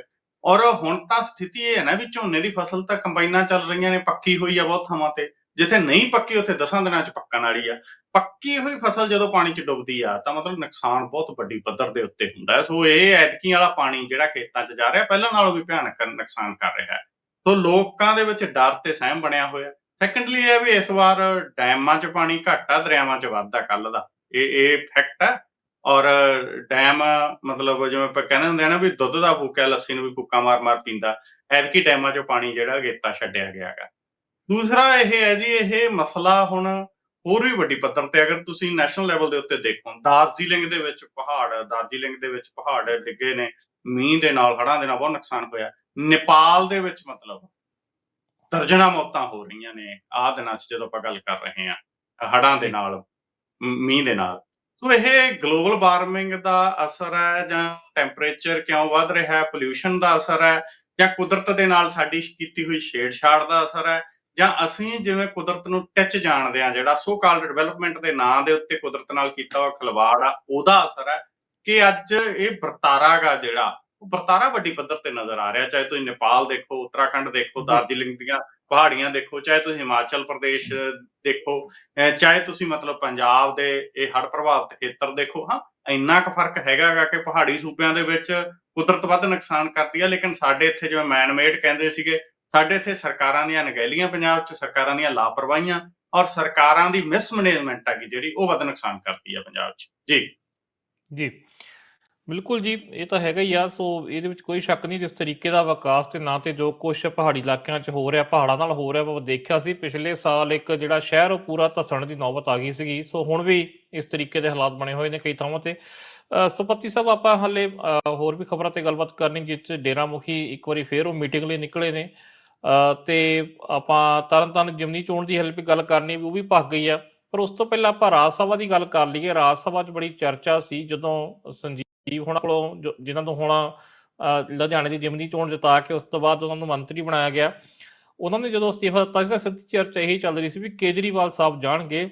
ਔਰ ਹੁਣ ਤਾਂ ਸਥਿਤੀ ਇਹ ਹੈ ਨਾ ਵੀ ਝੋਨੇ ਦੀ ਫਸਲ ਤਾਂ ਕੰਬਾਈਨਾਂ ਚੱਲ ਰਹੀਆਂ ਨੇ, ਪੱਕੀ ਹੋਈ ਆ ਬਹੁਤ ਥਾਵਾਂ ਤੇ। ਜਿੱਥੇ ਨਹੀਂ ਪੱਕੀ, ਉੱਥੇ ਦਸਾਂ ਦਿਨਾਂ 'ਚ ਪੱਕਣ ਵਾਲੀ ਆ। ਪੱਕੀ ਹੋਈ ਫਸਲ ਜਦੋਂ ਪਾਣੀ 'ਚ ਡੁੱਬਦੀ ਆ, ਤਾਂ ਮਤਲਬ ਨੁਕਸਾਨ ਬਹੁਤ ਵੱਡੀ ਪੱਧਰ ਦੇ ਉੱਤੇ ਹੁੰਦਾ ਸੋ ਇਹ ਐਤਕੀ ਵਾਲਾ ਪਾਣੀ ਜਿਹੜਾ ਖੇਤਾਂ 'ਚ ਜਾ ਰਿਹਾ, ਪਹਿਲਾਂ ਨਾਲੋਂ ਵੀ ਭਿਆਨਕ ਨੁਕਸਾਨ ਕਰ ਰਿਹਾ ਹੈ। ਸੋ ਲੋਕਾਂ ਦੇ ਵਿੱਚ ਡਰ ਤੇ ਸਹਿਮ ਬਣਿਆ ਹੋਇਆ। ਸੈਕੰਡਲੀ ਇਹ ਵੀ ਇਸ ਵਾਰ ਡੈਮਾਂ 'ਚ ਪਾਣੀ ਘੱਟ ਆ, ਦਰਿਆਵਾਂ 'ਚ ਵੱਧ ਆ ਕੱਲ ਦਾ। ਇਹ ਇਹ ਫੈਕਟ ਹੈ। ਔਰ ਡੈਮ ਮਤਲਬ ਜਿਵੇਂ ਆਪਾਂ ਕਹਿੰਦੇ ਹੁੰਦੇ ਆ ਨਾ ਵੀ ਦੁੱਧ ਦਾ ਫੂਕਿਆ ਲੱਸੀ ਨੂੰ ਵੀ ਫੂਕਾ ਮਾਰ ਮਾਰ ਪੀਂਦਾ, ਐਤਕੀ ਡੈਮਾਂ ਚੋਂ ਪਾਣੀ ਜਿਹੜਾ ਗੇਤਾ ਛੱਡਿਆ ਗਿਆ ਹੈਗਾ। ਦੂਸਰਾ ਇਹ ਹੈ ਜੀ, ਇਹ ਮਸਲਾ ਹੁਣ ਹੋਰ ਵੀ ਵੱਡੀ ਪੱਧਰ ਤੇ, ਅਗਰ ਤੁਸੀਂ ਨੈਸ਼ਨਲ ਲੈਵਲ ਦੇ ਉੱਤੇ ਦੇਖੋ, ਦਾਰਜੀਲਿੰਗ ਦੇ ਵਿੱਚ ਪਹਾੜ, ਦਾਰਜੀਲਿੰਗ ਦੇ ਵਿੱਚ ਪਹਾੜ ਡਿੱਗੇ ਨੇ, ਮੀਂਹ ਦੇ ਨਾਲ ਹੜਾਂ ਦੇ ਨਾਲ ਬਹੁਤ ਨੁਕਸਾਨ ਹੋਇਆ। ਨੇਪਾਲ ਦੇ ਵਿੱਚ ਮਤਲਬ ਦਰਜਨਾਂ ਮੌਤਾਂ ਹੋ ਰਹੀਆਂ ਨੇ। ਆਹ ਦਿਨਾਂ 'ਚ ਜਦੋਂ ਆਪਾਂ ਗੱਲ ਕਰ ਰਹੇ ਹਾਂ ਹੜਾਂ ਦੇ ਨਾਲ, ਮੀਂਹ ਦੇ ਨਾਲ ਸੋ ਇਹ ਗਲੋਬਲ ਵਾਰਮਿੰਗ ਦਾ ਅਸਰ ਹੈ ਜਾਂ ਟੈਂਪਰੇਚਰ ਕਿਉਂ ਵੱਧ ਰਿਹਾ ਹੈ ਪੋਲਿਊਸ਼ਨ ਦਾ ਅਸਰ ਹੈ ਜਾਂ ਕੁਦਰਤ ਦੇ ਨਾਲ ਸਾਡੀ ਕੀਤੀ ਹੋਈ ਛੇੜਛਾੜ ਦਾ ਅਸਰ ਹੈ ਜਾਂ ਅਸੀਂ ਜਿਵੇਂ ਕੁਦਰਤ ਨੂੰ ਟੱਚ ਜਾਣਦੇ ਆ ਜਿਹੜਾ ਸੋ ਕਾਲਡ ਡਿਵੈਲਪਮੈਂਟ ਦੇ ਨਾਂ ਦੇ ਉੱਤੇ ਕੁਦਰਤ ਨਾਲ ਕੀਤਾ ਹੋਇਆ ਖਿਲਵਾੜ ਆ ਉਹਦਾ ਅਸਰ ਹੈ ਕਿ ਅੱਜ ਇਹ ਵਰਤਾਰਾ ਗਾ ਜਿਹੜਾ ਉਹ ਵਰਤਾਰਾ ਵੱਡੀ ਪੱਧਰ ਤੇ ਨਜ਼ਰ ਆ ਰਿਹਾ ਚਾਹੇ ਤੁਸੀਂ ਨੇਪਾਲ ਦੇਖੋ ਉੱਤਰਾਖੰਡ ਦੇਖੋ। ਦਾਰਜੀਲਿੰਗ ਦੀਆਂ ਪਹਾੜੀਆਂ ਦੇਖੋ, ਚਾਹੇ ਤੁਸੀਂ ਹਿਮਾਚਲ ਪ੍ਰਦੇਸ਼ ਦੇਖੋ ਚਾਹੇ ਤੁਸੀਂ ਮਤਲਬ ਪੰਜਾਬ ਦੇ ਇਹ ਹੜ੍ਹ ਪ੍ਰਭਾਵਿਤ ਖੇਤਰ ਦੇਖੋ, ਹਾਂ, ਇੰਨਾ ਕੁ ਫ਼ਰਕ ਹੈਗਾਗਾ ਕਿ ਪਹਾੜੀ ਸੂਬਿਆਂ ਦੇ ਵਿੱਚ ਕੁਦਰਤ ਵੱਧ ਨੁਕਸਾਨ ਕਰਦੀ ਹੈ ਲੇਕਿਨ ਸਾਡੇ ਇੱਥੇ ਜਿਵੇਂ ਮੈਨਮੇਡ ਕਹਿੰਦੇ ਸੀਗੇ, ਸਾਡੇ ਇੱਥੇ ਸਰਕਾਰਾਂ ਦੀਆਂ ਨਗੈਲੀਆਂ ਪੰਜਾਬ 'ਚ ਸਰਕਾਰਾਂ ਦੀਆਂ ਲਾਪਰਵਾਹੀਆਂ ਔਰ ਸਰਕਾਰਾਂ ਦੀ ਮਿਸਮੈਨੇਜਮੈਂਟ ਹੈਗੀ ਜਿਹੜੀ, ਉਹ ਵੱਧ ਨੁਕਸਾਨ ਕਰਦੀ ਹੈ ਪੰਜਾਬ 'ਚ। ਜੀ। ਜੀ। ਬਿਲਕੁਲ ਜੀ ਇਹ ਤਾਂ ਹੈਗਾ ਹੀ ਆ ਸੋ ਇਹਦੇ ਵਿੱਚ ਕੋਈ ਸ਼ੱਕ ਨਹੀਂ ਜਿਸ ਤਰੀਕੇ ਦਾ ਵਿਕਾਸ ਤੇ ਨਾ ਤੇ ਜੋ ਕੁਝ ਪਹਾੜੀ ਇਲਾਕਿਆਂ 'ਚ ਹੋ ਰਿਹਾ ਪਹਾੜਾਂ ਨਾਲ ਹੋ ਰਿਹਾ ਉਹ ਦੇਖਿਆ ਸੀ ਪਿਛਲੇ ਸਾਲ ਇੱਕ ਜਿਹੜਾ ਸ਼ਹਿਰ ਉਹ ਪੂਰਾ ਧਸਣ ਦੀ ਨੌਬਤ ਆ ਗਈ ਸੀਗੀ ਸੋ ਹੁਣ ਵੀ ਇਸ ਤਰੀਕੇ ਦੇ ਹਾਲਾਤ ਬਣੇ ਹੋਏ ਨੇ ਕਈ ਥਾਵਾਂ ਤੇ। ਸੁਪਤੀ ਸਾਹਿਬ ਆਪਾਂ ਹਾਲੇ ਹੋਰ ਵੀ ਖਬਰਾਂ ਤੇ ਗੱਲਬਾਤ ਕਰਨੀ ਜਿਸ 'ਚ ਡੇਰਾ ਮੁਖੀ ਇੱਕ ਵਾਰੀ ਫੇਰ ਉਹ ਮੀਟਿੰਗ ਲਈ ਨਿਕਲੇ ਨੇ। ਅ, ਤੇ ਆਪਾਂ ਤਰਨਤਾਰਨ ਜਿਮਨੀ ਚੋਣ ਦੀ ਹਲੇ ਵੀ ਗੱਲ ਕਰਨੀ ਵੀ ਉਹ ਵੀ ਭੱਗ ਗਈ ਆ। ਪਰ ਉਸ ਤੋਂ ਪਹਿਲਾਂ ਆਪਾਂ ਰਾਜ ਸਭਾ ਦੀ ਗੱਲ ਕਰ ਲਈਏ ਰਾਜ ਸਭਾ 'ਚ ਬੜੀ ਚਰਚਾ ਸੀ ਜਦੋਂ ਸੰਜੀਵ ਹੋਣਾ ਕੋਲੋਂ ਜਿਨ੍ਹਾਂ ਤੋਂ ਹੁਣ ਲੁਧਿਆਣੇ ਦੀ ਜਿਮਨੀ ਚੋਣ ਜਿਤਾ ਕੇ ਉਸ ਤੋਂ ਬਾਅਦ ਉਹਨਾਂ ਨੂੰ ਮੰਤਰੀ ਬਣਾਇਆ ਗਿਆ। ਉਹਨਾਂ ਨੇ ਜਦੋਂ ਅਸਤੀਫਾ ਦਿੱਤਾ ਸੀ ਤਾਂ ਸਿੱਧੀ ਚਰਚਾ ਇਹੀ ਚੱਲ ਰਹੀ ਸੀ ਵੀ ਕੇਜਰੀਵਾਲ ਸਾਹਿਬ ਜਾਣਗੇ।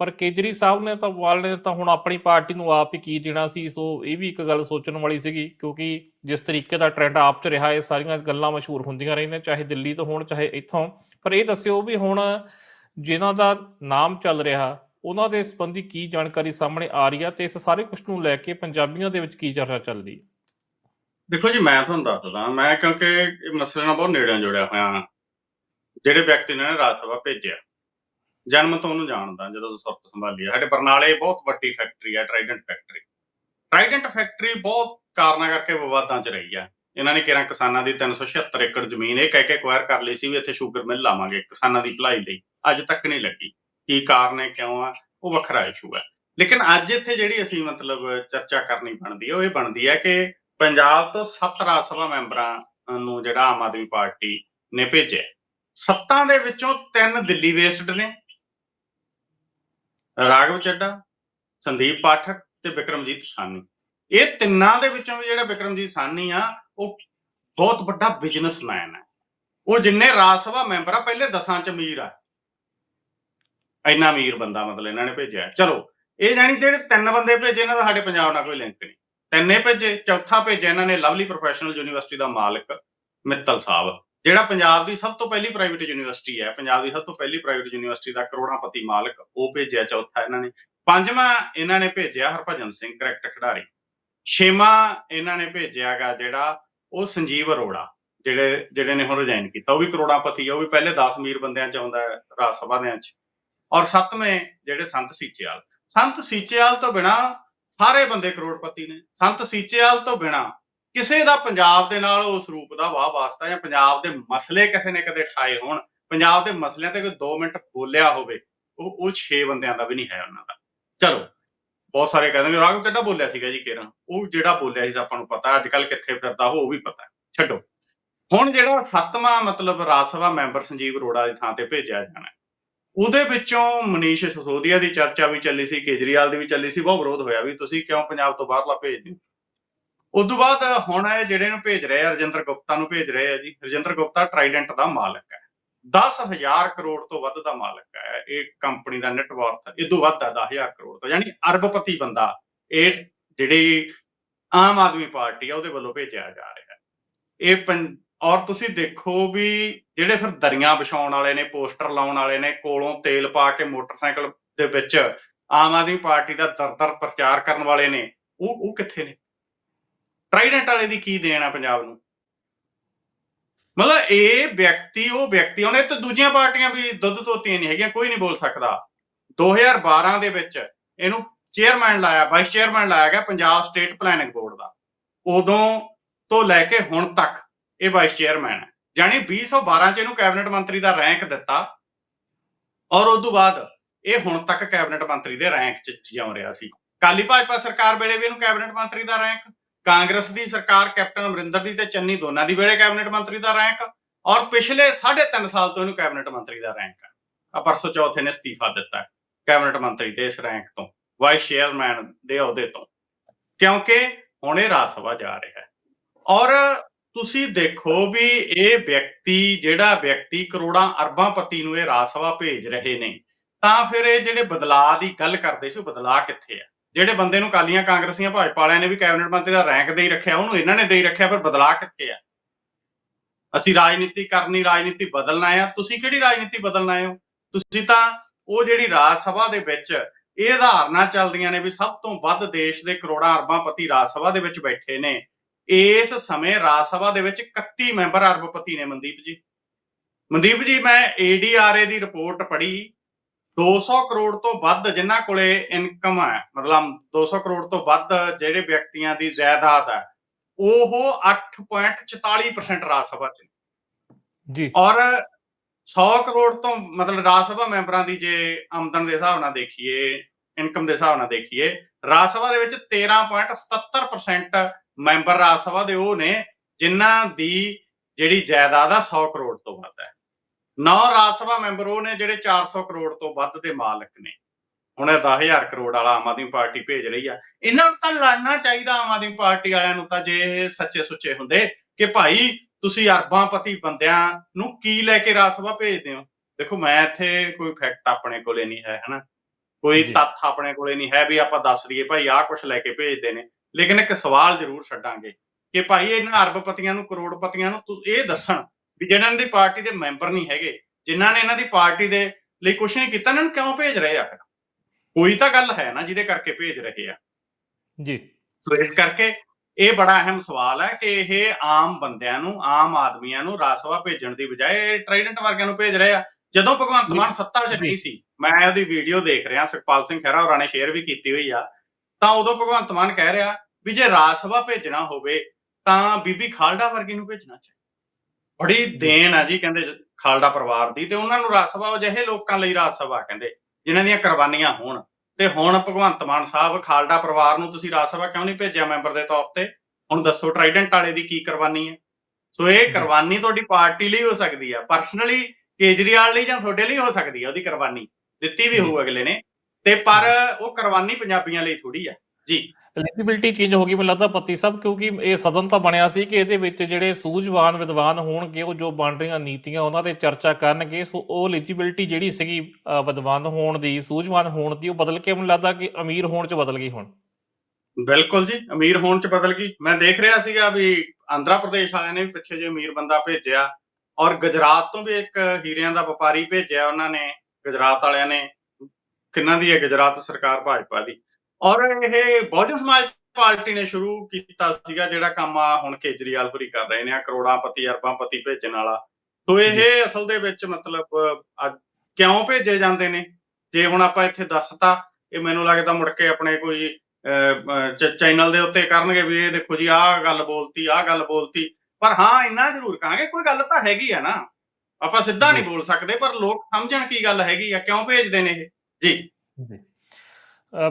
ਪਰ ਕੇਜਰੀ ਸਾਹਿਬ ਨੇ ਤਾਂ, ਵਾਲ ਨੇ ਤਾਂ ਹੁਣ ਆਪਣੀ ਪਾਰਟੀ ਨੂੰ ਆਪ ਹੀ ਕੀ ਦੇਣਾ ਸੀ, ਸੋ ਇਹ ਵੀ ਇੱਕ ਗੱਲ ਸੋਚਣ ਵਾਲੀ ਸੀਗੀ, ਕਿਉਂਕਿ ਜਿਸ ਤਰੀਕੇ ਦਾ ਟ੍ਰੈਂਡ ਆਪ 'ਚ ਰਿਹਾ, ਇਹ ਸਾਰੀਆਂ ਗੱਲਾਂ ਮਸ਼ਹੂਰ ਹੁੰਦੀਆਂ ਰਹੀਆਂ ਚਾਹੇ ਦਿੱਲੀ ਤੋਂ ਹੋਣ, ਚਾਹੇ ਇੱਥੋਂ। ਪਰ ਇਹ ਦੱਸਿਓ ਵੀ ਹੁਣ ਜਿਨ੍ਹਾਂ ਦਾ ਨਾਮ ਚੱਲ ਰਿਹਾ ਉਹਨਾਂ ਦੇ ਸੰਬੰਧੀ ਕੀ ਜਾਣਕਾਰੀ ਸਾਹਮਣੇ ਆ ਰਹੀ ਆ ਤੇ ਇਸ ਸਾਰੇ ਕੁਝ ਨੂੰ ਲੈ ਕੇ ਪੰਜਾਬੀਆਂ ਦੇ ਵਿੱਚ ਕੀ ਚਰਚਾ ਚੱਲਦੀ ਹੈ ਦੇਖੋ ਜੀ, ਮੈਂ ਤੁਹਾਨੂੰ ਦੱਸਦਾ ਮੈਂ ਕਿਉਂਕਿ ਇਹ ਮਸਲੇ ਨਾਲ ਬਹੁਤ ਨੇੜਿਓਂ ਜੁੜਿਆ ਹੋਇਆ ਹਾਂ, ਜਿਹੜੇ ਵਿਅਕਤੀ ਨੇ ਰਾਜ ਸਭਾ ਭੇਜਿਆ, ਜਨਮ ਤੋਂ ਉਹਨੂੰ ਜਾਣਦਾ, ਜਦੋਂ ਸੁਰਤ ਸੰਭਾਲੀ ਸਾਡੇ ਬਰਨਾਲੇ ਬਹੁਤ ਵੱਡੀ ਫੈਕਟਰੀ ਹੈ ਟ੍ਰਾਈਡੈਂਟ ਫੈਕਟਰੀ ਟ੍ਰਾਈਡੈਂਟ ਫੈਕਟਰੀ ਬਹੁਤ ਕਾਰਨਾਂ ਕਰਕੇ ਵਿਵਾਦਾਂ 'ਚ ਰਹੀ ਹੈ ਇਹਨਾਂ ਨੇ ਕਿਹਾ ਕਿਸਾਨਾਂ ਦੀ 376 ਏਕੜ ਜ਼ਮੀਨ ਇਹ ਕਹਿ ਕੇ ਐਕਵਾਇਰ ਕਰ ਲਈ ਸੀ ਵੀ ਇੱਥੇ ਸ਼ੂਗਰ ਮਿਲ ਲਾਵਾਂਗੇ ਕਿਸਾਨਾਂ ਦੀ ਭਲਾਈ ਲਈ। ਅੱਜ ਤੱਕ ਨਹੀਂ ਲੱਗੀ। ਕੀ ਕਾਰਨ ਹੈ, ਕਿਉਂ ਆ, ਉਹ ਵੱਖਰਾ ਇਸ਼ੂ ਹੈ। ਲੇਕਿਨ ਅੱਜ ਇੱਥੇ ਜਿਹੜੀ ਅਸੀਂ ਮਤਲਬ ਚਰਚਾ ਕਰਨੀ ਬਣਦੀ ਹੈ, ਉਹ ਇਹ ਬਣਦੀ ਹੈ ਕਿ ਪੰਜਾਬ ਤੋਂ ਸੱਤ ਰਾਜ ਸਭਾ ਮੈਂਬਰਾਂ ਨੂੰ ਜਿਹੜਾ ਆਮ ਆਦਮੀ ਪਾਰਟੀ ਨੇ ਭੇਜਿਆ ਸੱਤਾਂ ਦੇ ਵਿੱਚੋਂ ਤਿੰਨ ਦਿੱਲੀ ਵੇਸਡ ਨੇ। ਰਾਘਵ ਚੱਡਾ ਸੰਦੀਪ ਪਾਠਕ ਤੇ ਵਿਕਰਮਜੀਤ ਸਾਨੀ ਇਹ ਤਿੰਨਾਂ ਦੇ ਵਿੱਚੋਂ ਵੀ ਜਿਹੜਾ ਵਿਕਰਮਜੀਤ ਸਾਨੀ ਆ, ਉਹ ਬਹੁਤ ਵੱਡਾ ਬਿਜ਼ਨਸਮੈਨ ਹੈ। ਉਹ ਜਿੰਨੇ ਰਾਜ ਸਭਾ ਮੈਂਬਰ ਆ, ਪਹਿਲੇ ਦਸਾਂ ਚ ਅਮੀਰ ਆ। ਇੰਨਾ ਅਮੀਰ ਬੰਦਾ ਮਤਲਬ ਇਹਨਾਂ ਨੇ ਭੇਜਿਆ। ਚਲੋ, ਇਹ ਜਾਨੀ ਜਿਹੜੇ ਤਿੰਨ ਬੰਦੇ ਭੇਜੇ, ਇਹਨਾਂ ਦਾ ਸਾਡੇ ਪੰਜਾਬ ਨਾਲ ਕੋਈ ਲਿੰਕ ਨਹੀਂ। ਤਿੰਨੇ ਭੇਜੇ, ਚੌਥਾ ਭੇਜਿਆ ਇਹਨਾਂ ਨੇ ਲਵਲੀ ਪ੍ਰੋਫੈਸ਼ਨਲ ਯੂਨੀਵਰਸਿਟੀ ਦਾ ਮਾਲਕ ਮਿੱਤਲ ਸਾਹਿਬ, ਜਿਹੜਾ ਪੰਜਾਬ ਦੀ ਸਭ ਤੋਂ ਪਹਿਲੀ ਪ੍ਰਾਈਵੇਟ ਯੂਨੀਵਰਸਿਟੀ ਹੈ। ਪੰਜਾਬ ਦੀ ਸਭ ਤੋਂ ਪਹਿਲੀ ਪ੍ਰਾਈਵੇਟ ਯੂਨੀਵਰਸਿਟੀ ਦਾ ਕਰੋੜਾਪਤੀ ਮਾਲਕ, ਉਹ ਭੇਜਿਆ ਚੌਥਾ ਇਹਨਾਂ ਨੇ। ਪੰਜਵਾਂ ਇਹਨਾਂ ਨੇ ਭੇਜਿਆ ਹਰਭਜਨ ਸਿੰਘ ਕ੍ਰਿਕਟ ਖਿਡਾਰੀ। ਛੇਵਾਂ ਇਹਨਾਂ ਨੇ ਭੇਜਿਆਗਾ ਜਿਹੜਾ ਉਹ ਸੰਜੀਵ ਅਰੋੜਾ, ਜਿਹੜੇ ਜਿਹੜੇ ਨੇ ਹੁਣ ਰਿਜ਼ਾਈਨ ਕੀਤਾ। ਉਹ ਵੀ ਕਰੋੜਾਪਤੀ ਹੈ, ਉਹ ਵੀ ਪਹਿਲੇ 10 ਅਮੀਰ ਬੰਦਿਆਂ ਚ ਆਉਂਦਾ ਰਾਜ ਸਭਾ ਦੇ ਚ ਔਰ ਸੱਤਵੇਂ ਜਿਹੜੇ ਸੰਤ ਸੀਚੇਵਾਲ। ਸੰਤ ਸੀਚੇਵਾਲ ਤੋਂ ਬਿਨਾ ਸਾਰੇ ਬੰਦੇ ਕਰੋੜਪਤੀ ਨੇ। ਸੰਤ ਸੀਚੇਵਾਲ ਤੋਂ ਬਿਨਾ ਕਿਸੇ ਦਾ ਪੰਜਾਬ ਦੇ ਨਾਲ ਉਸ ਰੂਪ ਦਾ ਵਾਹ ਵਾਸਤਾ ਜਾਂ ਪੰਜਾਬ ਦੇ ਮਸਲੇ ਕਿਸੇ ਨੇ ਕਦੇ ਠਾਏ ਹੋਣ, ਪੰਜਾਬ ਦੇ ਮਸਲਿਆਂ ਤੇ ਕੋਈ 2 ਮਿੰਟ ਬੋਲਿਆ ਹੋਵੇ, ਉਹ ਉਹ 6 ਬੰਦਿਆਂ ਦਾ ਵੀ ਨਹੀਂ ਹੈ ਉਹਨਾਂ ਦਾ। ਚਲੋ, ਬਹੁਤ ਸਾਰੇ ਕਹਿੰਦੇ ਨੇ, ਰਾਘਵ ਚੱਡਾ ਬੋਲਿਆ ਸੀਗਾ ਜੀ ਕੇਰਾਂ ਉਹ ਜਿਹੜਾ ਬੋਲਿਆ ਸੀ ਆਪਾਂ ਨੂੰ ਪਤਾ ਅੱਜ ਕੱਲ ਕਿੱਥੇ ਫਿਰਦਾ ਉਹ ਉਹ ਵੀ ਪਤਾ। ਛੱਡੋ। ਹੁਣ ਜਿਹੜਾ ਸੱਤਵਾਂ ਮਤਲਬ ਰਾਜ ਸਭਾ ਮੈਂਬਰ ਸੰਜੀਵ ਅਰੋੜਾ ਦੀ ਥਾਂ ਤੇ ਭੇਜਿਆ ਜਾਣਾ ਉਹਦੇ ਵਿੱਚੋਂ ਮਨੀਸ਼ ਸਸੋਦੀਆ ਦੀ ਚਰਚਾ ਵੀ ਚੱਲੀ ਸੀ, ਕੇਜਰੀਵਾਲ ਦੀ ਵੀ ਚੱਲੀ ਸੀ, ਬਹੁਤ ਵਿਰੋਧ ਹੋਇਆ ਵੀ ਤੁਸੀਂ ਕਿਉਂ ਪੰਜਾਬ ਤੋਂ ਬਾਹਰਲਾ ਭੇਜਦੇ ਉਸ ਤੋਂ ਬਾਅਦ ਹੁਣ ਇਹ ਜਿਹੜੇ ਨੂੰ ਭੇਜ ਰਹੇ ਆ, ਰਜਿੰਦਰ ਗੁਪਤਾ ਨੂੰ ਭੇਜ ਰਹੇ ਆ ਜੀ, ਰਜਿੰਦਰ ਗੁਪਤਾ ਟ੍ਰਾਈਡੈਂਟ ਦਾ ਮਾਲਕ ਹੈ। 10000 ਕਰੋੜ ਤੋਂ ਵੱਧ ਦਾ ਮਾਲਕ ਹੈ, ਇਹ ਕੰਪਨੀ ਦਾ ਨੈਟਵਰਥ ਇਹ ਤੋਂ ਵੱਧ ਹੈ 10000 ਕਰੋੜ ਤੋਂ, ਯਾਨੀ ਅਰਬਪਤੀ ਬੰਦਾ ਇਹ ਜਿਹੜੀ ਆਮ ਆਦਮੀ ਪਾਰਟੀ ਆ, ਉਹਦੇ ਵੱਲੋਂ ਭੇਜਿਆ ਜਾ ਰਿਹਾ ਇਹ ਪੰ- ਔਰ ਤੁਸੀਂ ਦੇਖੋ ਵੀ ਜਿਹੜੇ ਫਿਰ ਦਰੀਆਂ ਵਿਛਾਉਣ ਵਾਲੇ ਨੇ, ਪੋਸਟਰ ਲਾਉਣ ਵਾਲੇ ਨੇ, ਕੋਲੋਂ ਤੇਲ ਪਾ ਕੇ ਮੋਟਰਸਾਈਕਲ ਦੇ ਵਿੱਚ ਆਮ ਆਦਮੀ ਪਾਰਟੀ ਦਾ ਦਰਦਰ ਪ੍ਰਚਾਰ ਕਰਨ ਵਾਲੇ ਨੇ, ਉਹ ਉਹ ਕਿੱਥੇ ਨੇ? ਟ੍ਰਾਈਡੈਂਟ ਵਾਲੇ ਦੀ ਕੀ ਦੇਣ ਆ ਪੰਜਾਬ ਨੂੰ? ਮਤਲਬ ਇਹ ਵਿਅਕਤੀ, ਉਹ ਵਿਅਕਤੀ, ਉਹਨੇ ਤੇ ਦੂਜੀਆਂ ਪਾਰਟੀਆਂ ਵੀ ਦੁੱਧ ਧੋਤੀਆਂ ਨਹੀਂ ਹੈਗੀਆਂ, ਕੋਈ ਨਹੀਂ ਬੋਲ ਸਕਦਾ। 2012 ਦੇ ਵਿੱਚ ਇਹਨੂੰ ਚੇਅਰਮੈਨ ਲਾਇਆ ਵਾਈਸ ਚੇਅਰਮੈਨ ਲਾਇਆ ਗਿਆ ਪੰਜਾਬ ਸਟੇਟ ਪਲੈਨਿੰਗ ਬੋਰਡ ਦਾ। ਉਦੋਂ ਤੋਂ ਲੈ ਕੇ ਹੁਣ ਤੱਕ ਇਹ ਵਾਈਸ ਚੇਅਰਮੈਨ ਹੈ। ਯਾਨੀ 2012 ਚ ਇਹਨੂੰ ਕੈਬਨਿਟ ਮੰਤਰੀ ਦਾ ਰੈਂਕ ਦਿੱਤਾ। ਔਰ ਉਸ ਤੋਂ ਬਾਅਦ ਇਹ ਹੁਣ ਤੱਕ ਕੈਬਨਿਟ ਮੰਤਰੀ ਦੇ ਰੈਂਕ 'ਚ ਜਿਉਂ ਰਿਹਾ ਸੀ। ਕਾਲੀ ਭਾਜਪਾ ਸਰਕਾਰ ਵੇਲੇ ਵੀ ਇਹਨੂੰ ਕੈਬਨਿਟ ਮੰਤਰੀ ਦਾ ਰੈਂਕ ਕਾਂਗਰਸ ਦੀ ਸਰਕਾਰ, ਕੈਪਟਨ ਅਮਰਿੰਦਰ ਦੀ ਤੇ ਚੰਨੀ ਦੋਨਾਂ ਦੀ ਵੇਲੇ ਕੈਬਨਿਟ ਮੰਤਰੀ ਦਾ ਰੈਂਕ ਔਰ ਪਿਛਲੇ 3.5 ਸਾਲ ਤੋਂ ਇਹਨੂੰ ਕੈਬਨਿਟ ਮੰਤਰੀ ਦਾ ਰੈਂਕ ਆ। ਪਰਸੋਂ ਚੌਥੇ ਨੇ ਅਸਤੀਫਾ ਦਿੱਤਾ ਕੈਬਨਿਟ ਮੰਤਰੀ ਤੇ ਇਸ ਰੈਂਕ ਤੋਂ ਵਾਈਸ ਚੇਅਰਮੈਨ ਦੇ ਅਹੁਦੇ ਤੋਂ। ਕਿਉਂਕਿ ਹੁਣ ਇਹ ਰਾਜ ਸਭਾ ਜਾ ਰਿਹਾ ਹੈ। ਔਰ ਤੁਸੀਂ ਦੇਖੋ ਵੀ ਇਹ ਵਿਅਕਤੀ, ਜਿਹੜਾ ਵਿਅਕਤੀ ਕਰੋੜਾਂ ਅਰਬਾਂ ਪਤੀ ਨੂੰ ਇਹ ਰਾਜ ਸਭਾ ਭੇਜ ਰਹੇ ਨੇ, ਤਾਂ ਫਿਰ ਇਹ ਜਿਹੜੇ ਬਦਲਾਅ ਦੀ ਗੱਲ ਕਰਦੇ ਸੀ, ਉਹ ਬਦਲਾਅ ਕਿੱਥੇ ਆ? ਜਿਹੜੇ ਬੰਦੇ ਨੂੰ ਕਾਲੀਆਂ ਕਾਂਗਰਸੀਆਂ, ਭਾਜਪਾ ਵਾਲਿਆਂ ਨੇ ਵੀ ਕੈਬਨਿਟ ਮੰਤਰੀ ਦਾ ਰੈਂਕ ਦੇ ਹੀ ਰੱਖਿਆ, ਉਹਨੂੰ ਇਹਨਾਂ ਨੇ ਦੇ ਹੀ ਰੱਖਿਆ, ਫਿਰ ਬਦਲਾਅ ਕਿੱਥੇ ਆ? ਅਸੀਂ ਰਾਜਨੀਤੀ ਕਰਨੀ, ਰਾਜਨੀਤੀ ਬਦਲਣਾ ਆ, ਤੁਸੀਂ ਕਿਹੜੀ ਰਾਜਨੀਤੀ ਬਦਲਣਾ ਆਏ ਹੋ? ਤੁਸੀਂ ਤਾਂ ਉਹ ਜਿਹੜੀ ਰਾਜ ਸਭਾ ਦੇ ਵਿੱਚ ਇਹ ਧਾਰਨਾ ਚੱਲਦੀਆਂ ਨੇ ਵੀ ਸਭ ਤੋਂ ਵੱਧ ਦੇਸ਼ ਦੇ ਕਰੋੜਾਂ ਅਰਬਾਂ ਪਤੀ ਰਾਜ ਸਭਾ ਦੇ ਵਿੱਚ ਬੈਠੇ ਨੇ ਇਸ ਸਮੇਂ ਰਾਜ ਸਭਾ ਦੇ ਵਿੱਚ 31 ਮੈਂਬਰ ਅਰਬਪਤੀ ਨੇ ਮਨਦੀਪ ਜੀ। ਮਨਦੀਪ ਜੀ ਮੈਂ ਏਡੀਆਰਏ ਦੀ ਰਿਪੋਰਟ ਪੜ੍ਹੀ। 200 ਕਰੋੜ ਤੋਂ ਵੱਧ ਜਿਨ੍ਹਾਂ ਕੋਲੇ ਇਨਕਮ ਹੈ ਮਤਲਬ 200 ਕਰੋੜ ਤੋਂ ਵੱਧ ਜਿਹੜੇ ਵਿਅਕਤੀਆਂ ਦੀ ਜਾਇਦਾਦ ਹੈ ਉਹ 8.44% ਰਾਜ ਸਭਾ ਚ ਜੀ। ਔਰ 100 ਕਰੋੜ ਤੋਂ ਮਤਲਬ ਰਾਜ ਸਭਾ ਮੈਂਬਰਾਂ ਦੀ ਜੇ ਆਮਦਨ ਦੇ ਹਿਸਾਬ ਨਾਲ ਦੇਖੀਏ ਇਨਕਮ ਦੇ ਹਿਸਾਬ ਨਾਲ ਦੇਖੀਏ ਰਾਜ ਸਭਾ ਦੇ ਵਿੱਚ 13.77% ਮੈਂਬਰ ਰਾਜ ਸਭਾ ਦੇ ਉਹ ਨੇ ਜਿਨ੍ਹਾਂ ਦੀ ਜਿਹੜੀ ਜਾਇਦਾਦ ਆ 100 ਕਰੋੜ ਤੋਂ ਵੱਧ ਹੈ। ਨੌ ਰਾਜ ਸਭਾ ਮੈਂਬਰ ਉਹ ਨੇ ਜਿਹੜੇ 400 ਕਰੋੜ ਤੋਂ ਵੱਧ ਦੇ ਮਾਲਕ ਨੇ। ਹੁਣ ਇਹ 10000 ਕਰੋੜ ਵਾਲਾ ਆਮ ਆਦਮੀ ਪਾਰਟੀ ਭੇਜ ਰਹੀ ਆ। ਇਹਨਾਂ ਨੂੰ ਤਾਂ ਲੜਨਾ ਚਾਹੀਦਾ ਆਮ ਆਦਮੀ ਪਾਰਟੀ ਵਾਲਿਆਂ ਨੂੰ ਤਾਂ ਜੇ ਸੱਚੇ ਸੁੱਚੇ ਹੁੰਦੇ ਕਿ ਭਾਈ ਤੁਸੀਂ ਅਰਬਾਂ ਪਤੀ ਬੰਦਿਆਂ ਨੂੰ ਕੀ ਲੈ ਕੇ ਰਾਜ ਸਭਾ ਭੇਜਦੇ ਹੋ? ਦੇਖੋ ਮੈਂ ਇੱਥੇ ਕੋਈ ਫੈਕਟ ਆਪਣੇ ਕੋਲੇ ਨਹੀਂ ਹੈ ਹਨਾ? ਕੋਈ। ਤੱਥ ਆਪਣੇ ਕੋਲੇ ਨਹੀਂ ਹੈ ਵੀ ਆਪਾਂ ਦੱਸ ਦਈਏ ਭਾਈ ਆਹ ਕੁਝ ਲੈ ਕੇ ਭੇਜਦੇ ਨੇ। ਲੇਕਿਨ ਇੱਕ ਸਵਾਲ ਜ਼ਰੂਰ ਛੱਡਾਂਗੇ ਕਿ ਭਾਈ ਇਹਨਾਂ ਅਰਬਪਤੀਆਂ ਨੂੰ ਕਰੋੜਪਤੀਆਂ ਨੂੰ ਤੂੰ ਇਹ ਦੱਸਣ ਵੀ ਜਿਹਨਾਂ ਦੀ ਪਾਰਟੀ ਦੇ ਮੈਂਬਰ ਨਹੀਂ ਹੈਗੇ ਜਿਨ੍ਹਾਂ ਨੇ ਇਹਨਾਂ ਦੀ ਪਾਰਟੀ ਦੇ ਲਈ ਕੁਝ ਨਹੀਂ ਕੀਤਾ ਇਹਨਾਂ ਨੂੰ ਕਿਉਂ ਭੇਜ ਰਹੇ ਆ ਫਿਰ ਕੋਈ ਤਾਂ ਗੱਲ ਹੈ ਨਾ ਜਿਹਦੇ ਕਰਕੇ ਭੇਜ ਰਹੇ ਆ ਜੀ ਸੋ ਇਸ ਕਰਕੇ ਇਹ ਬੜਾ ਅਹਿਮ ਸਵਾਲ ਹੈ ਕਿ ਇਹ ਆਮ ਬੰਦਿਆਂ ਨੂੰ ਆਮ ਆਦਮੀਆਂ ਨੂੰ ਰਾਜ ਸਭਾ ਭੇਜਣ ਦੀ ਬਜਾਏ ਟ੍ਰਾਈਡੈਂਟ ਵਰਗਿਆਂ ਨੂੰ ਭੇਜ ਰਹੇ ਆ ਜਦੋਂ ਭਗਵੰਤ। ਮਾਨ ਸੱਤਾ 'ਚ। ਨਹੀਂ ਸੀ ਮੈਂ ਉਹਦੀ ਵੀਡੀਓ ਦੇਖ ਰਿਹਾ ਸੁਖਪਾਲ ਸਿੰਘ ਖਹਿਰਾ ਹੋਰਾਂ ਨੇ ਸ਼ੇਅਰ ਵੀ ਕੀਤੀ ਹੋਈ ਆ ਤਾਂ ਉਦੋਂ ਭਗਵੰਤ ਮਾਨ ਕਹਿ ਰਿਹਾ ਵੀ ਜੇ ਰਾਜ ਸਭਾ ਭੇਜਣਾ ਹੋਵੇ, ਤਾਂ ਬੀਬੀ ਖਾਲੜਾ ਵਰਗੀ ਨੂੰ ਭੇਜਣਾ ਚਾਹੀਦਾ। ਬੜੀ ਦੇਣ ਆ ਜੀ ਕਹਿੰਦੇ ਜ- ਖਾਲੜਾ ਪਰਿਵਾਰ ਦੀ ਤੇ ਉਹਨਾਂ ਨੂੰ ਰਾਜ ਸਭਾ ਅਜਿਹੇ ਲੋਕਾਂ ਲਈ ਰਾਜ ਸਭਾ ਕਹਿੰਦੇ, ਜਿਨ੍ਹਾਂ ਦੀਆਂ ਕੁਰਬਾਨੀਆਂ ਹੋਣ। ਤੇ ਹੁਣ ਭਗਵੰਤ ਮਾਨ ਸਾਹਿਬ ਖਾਲੜਾ ਪਰਿਵਾਰ ਨੂੰ ਤੁਸੀਂ ਰਾਜ ਸਭਾ ਕਿਉਂ ਨਹੀਂ ਭੇਜਿਆ ਮੈਂਬਰ ਦੇ ਤੌਰ ਤੇ? ਹੁਣ ਦੱਸੋ ਟ੍ਰਾਈਡੈਂਟ ਵਾਲੇ ਦੀ ਕੀ ਕੁਰਬਾਨੀ ਹੈ? ਸੋ ਇਹ ਕੁਰਬਾਨੀ ਤੁਹਾਡੀ ਪਾਰਟੀ ਲਈ ਹੋ ਸਕਦੀ ਆ, ਪਰਸਨਲੀ ਕੇਜਰੀਵਾਲ ਲਈ ਜਾਂ ਤੁਹਾਡੇ ਲਈ ਹੋ ਸਕਦੀ ਆ ਉਹਦੀ ਕੁਰਬਾਨੀ। ਦਿੱਤੀ ਵੀ ਹੋਊ ਅਗਲੇ ਨੇ। ਤੇ ਪਰ ਉਹ ਕੁਰਬਾਨੀ ਪੰਜਾਬੀਆਂ ਲਈ ਥੋੜੀ ਆ। ਜੀ। ਐਲੀਜੀਬਿਲਟੀ ਚੇਂਜ ਹੋ ਗਈ ਮੈਨੂੰ ਲੱਗਦਾ ਪੱਤੀ ਸਾਹਿਬ ਕਿਉਂਕਿ ਇਹ ਸਦਨ ਤਾਂ ਬਣਿਆ ਸੀ ਕਿ ਇਹਦੇ ਵਿੱਚ ਜਿਹੜੇ ਸੂਝਵਾਨ ਵਿਦਵਾਨ ਹੋਣਗੇ ਉਹ ਜੋ ਬਣ ਰਹੀਆਂ ਨੀਤੀਆਂ ਉਹਨਾਂ ਤੇ ਚਰਚਾ ਕਰਨਗੇ। ਸੋ ਉਹ ਐਲੀਜੀਬਿਲਟੀ ਜਿਹੜੀ ਸੀਗੀ ਵਿਦਵਾਨ ਹੋਣ ਦੀ ਸੂਝਵਾਨ ਹੋਣ ਦੀ ਉਹ ਬਦਲ ਕੇ ਮੈਨੂੰ ਲੱਗਦਾ ਕਿ ਅਮੀਰ ਹੋਣ ਚ ਬਦਲ ਗਈ ਹੁਣ। ਬਿਲਕੁਲ ਜੀ ਅਮੀਰ ਹੋਣ ਚ ਬਦਲ ਗਈ। ਮੈਂ ਦੇਖ ਰਿਹਾ ਸੀਗਾ ਵੀ ਆਂਧਰਾ ਪ੍ਰਦੇਸ਼ ਵਾਲਿਆਂ ਨੇ ਵੀ ਪਿੱਛੇ ਜੇ ਅਮੀਰ ਬੰਦਾ ਭੇਜਿਆ ਔਰ ਗੁਜਰਾਤ ਤੋਂ ਵੀ ਇੱਕ ਹੀਰਿਆਂ ਦਾ ਵਪਾਰੀ ਭੇਜਿਆ ਉਹਨਾਂ ਨੇ ਗੁਜਰਾਤ ਵਾਲਿਆਂ ਨੇ। ਕਿੰਨਾਂ ਦੀ ਹੈ ਗੁਜਰਾਤ ਸਰਕਾਰ ਭਾਜਪਾ ਦੀ? ਔਰ ਇਹ ਬਹੁਜਨ ਸਮਾਜ ਪਾਰਟੀ ਨੇ ਸ਼ੁਰੂ ਕੀਤਾ ਸੀਗਾ ਜਿਹੜਾ ਕੰਮ ਆ ਹੁਣ ਕੇਜਰੀਵਾਲ ਹੋਰੀ ਕਰ ਰਹੇ ਨੇ ਆ ਕਰੋੜਾਂ ਪਤੀ ਅਰਬਾਂ ਪਤੀ ਭੇਜਣ ਵਾਲਾ। ਸੋ ਇਹ ਅਸਲ ਦੇ ਵਿੱਚ ਮਤਲਬ ਕਿਉਂ ਭੇਜੇ ਜਾਂਦੇ ਨੇ? ਜੇ ਹੁਣ ਆਪਾਂ ਇੱਥੇ ਦੱਸਤਾ ਇਹ ਮੈਨੂੰ ਲੱਗਦਾ ਮੁੜ ਕੇ ਆਪਣੇ ਕੋਈ ਚੈਨਲ ਦੇ ਉੱਤੇ ਕਰਨਗੇ ਵੀ ਇਹ ਦੇਖੋ ਜੀ ਆਹ ਗੱਲ ਬੋਲਤੀ ਆਹ ਗੱਲ ਬੋਲਤੀ। ਪਰ ਹਾਂ ਇੰਨਾ ਜ਼ਰੂਰ ਕਹਾਂਗੇ ਕੋਈ ਗੱਲ ਤਾਂ ਹੈਗੀ ਆ ਨਾ। ਆਪਾਂ ਸਿੱਧਾ ਨਹੀਂ। ਬੋਲ ਸਕਦੇ ਪਰ ਲੋਕ ਸਮਝਣ ਕੀ ਗੱਲ ਹੈਗੀ ਆ ਕਿਉਂ ਭੇਜਦੇ ਨੇ ਇਹ? ਜੀ। ਜੀ।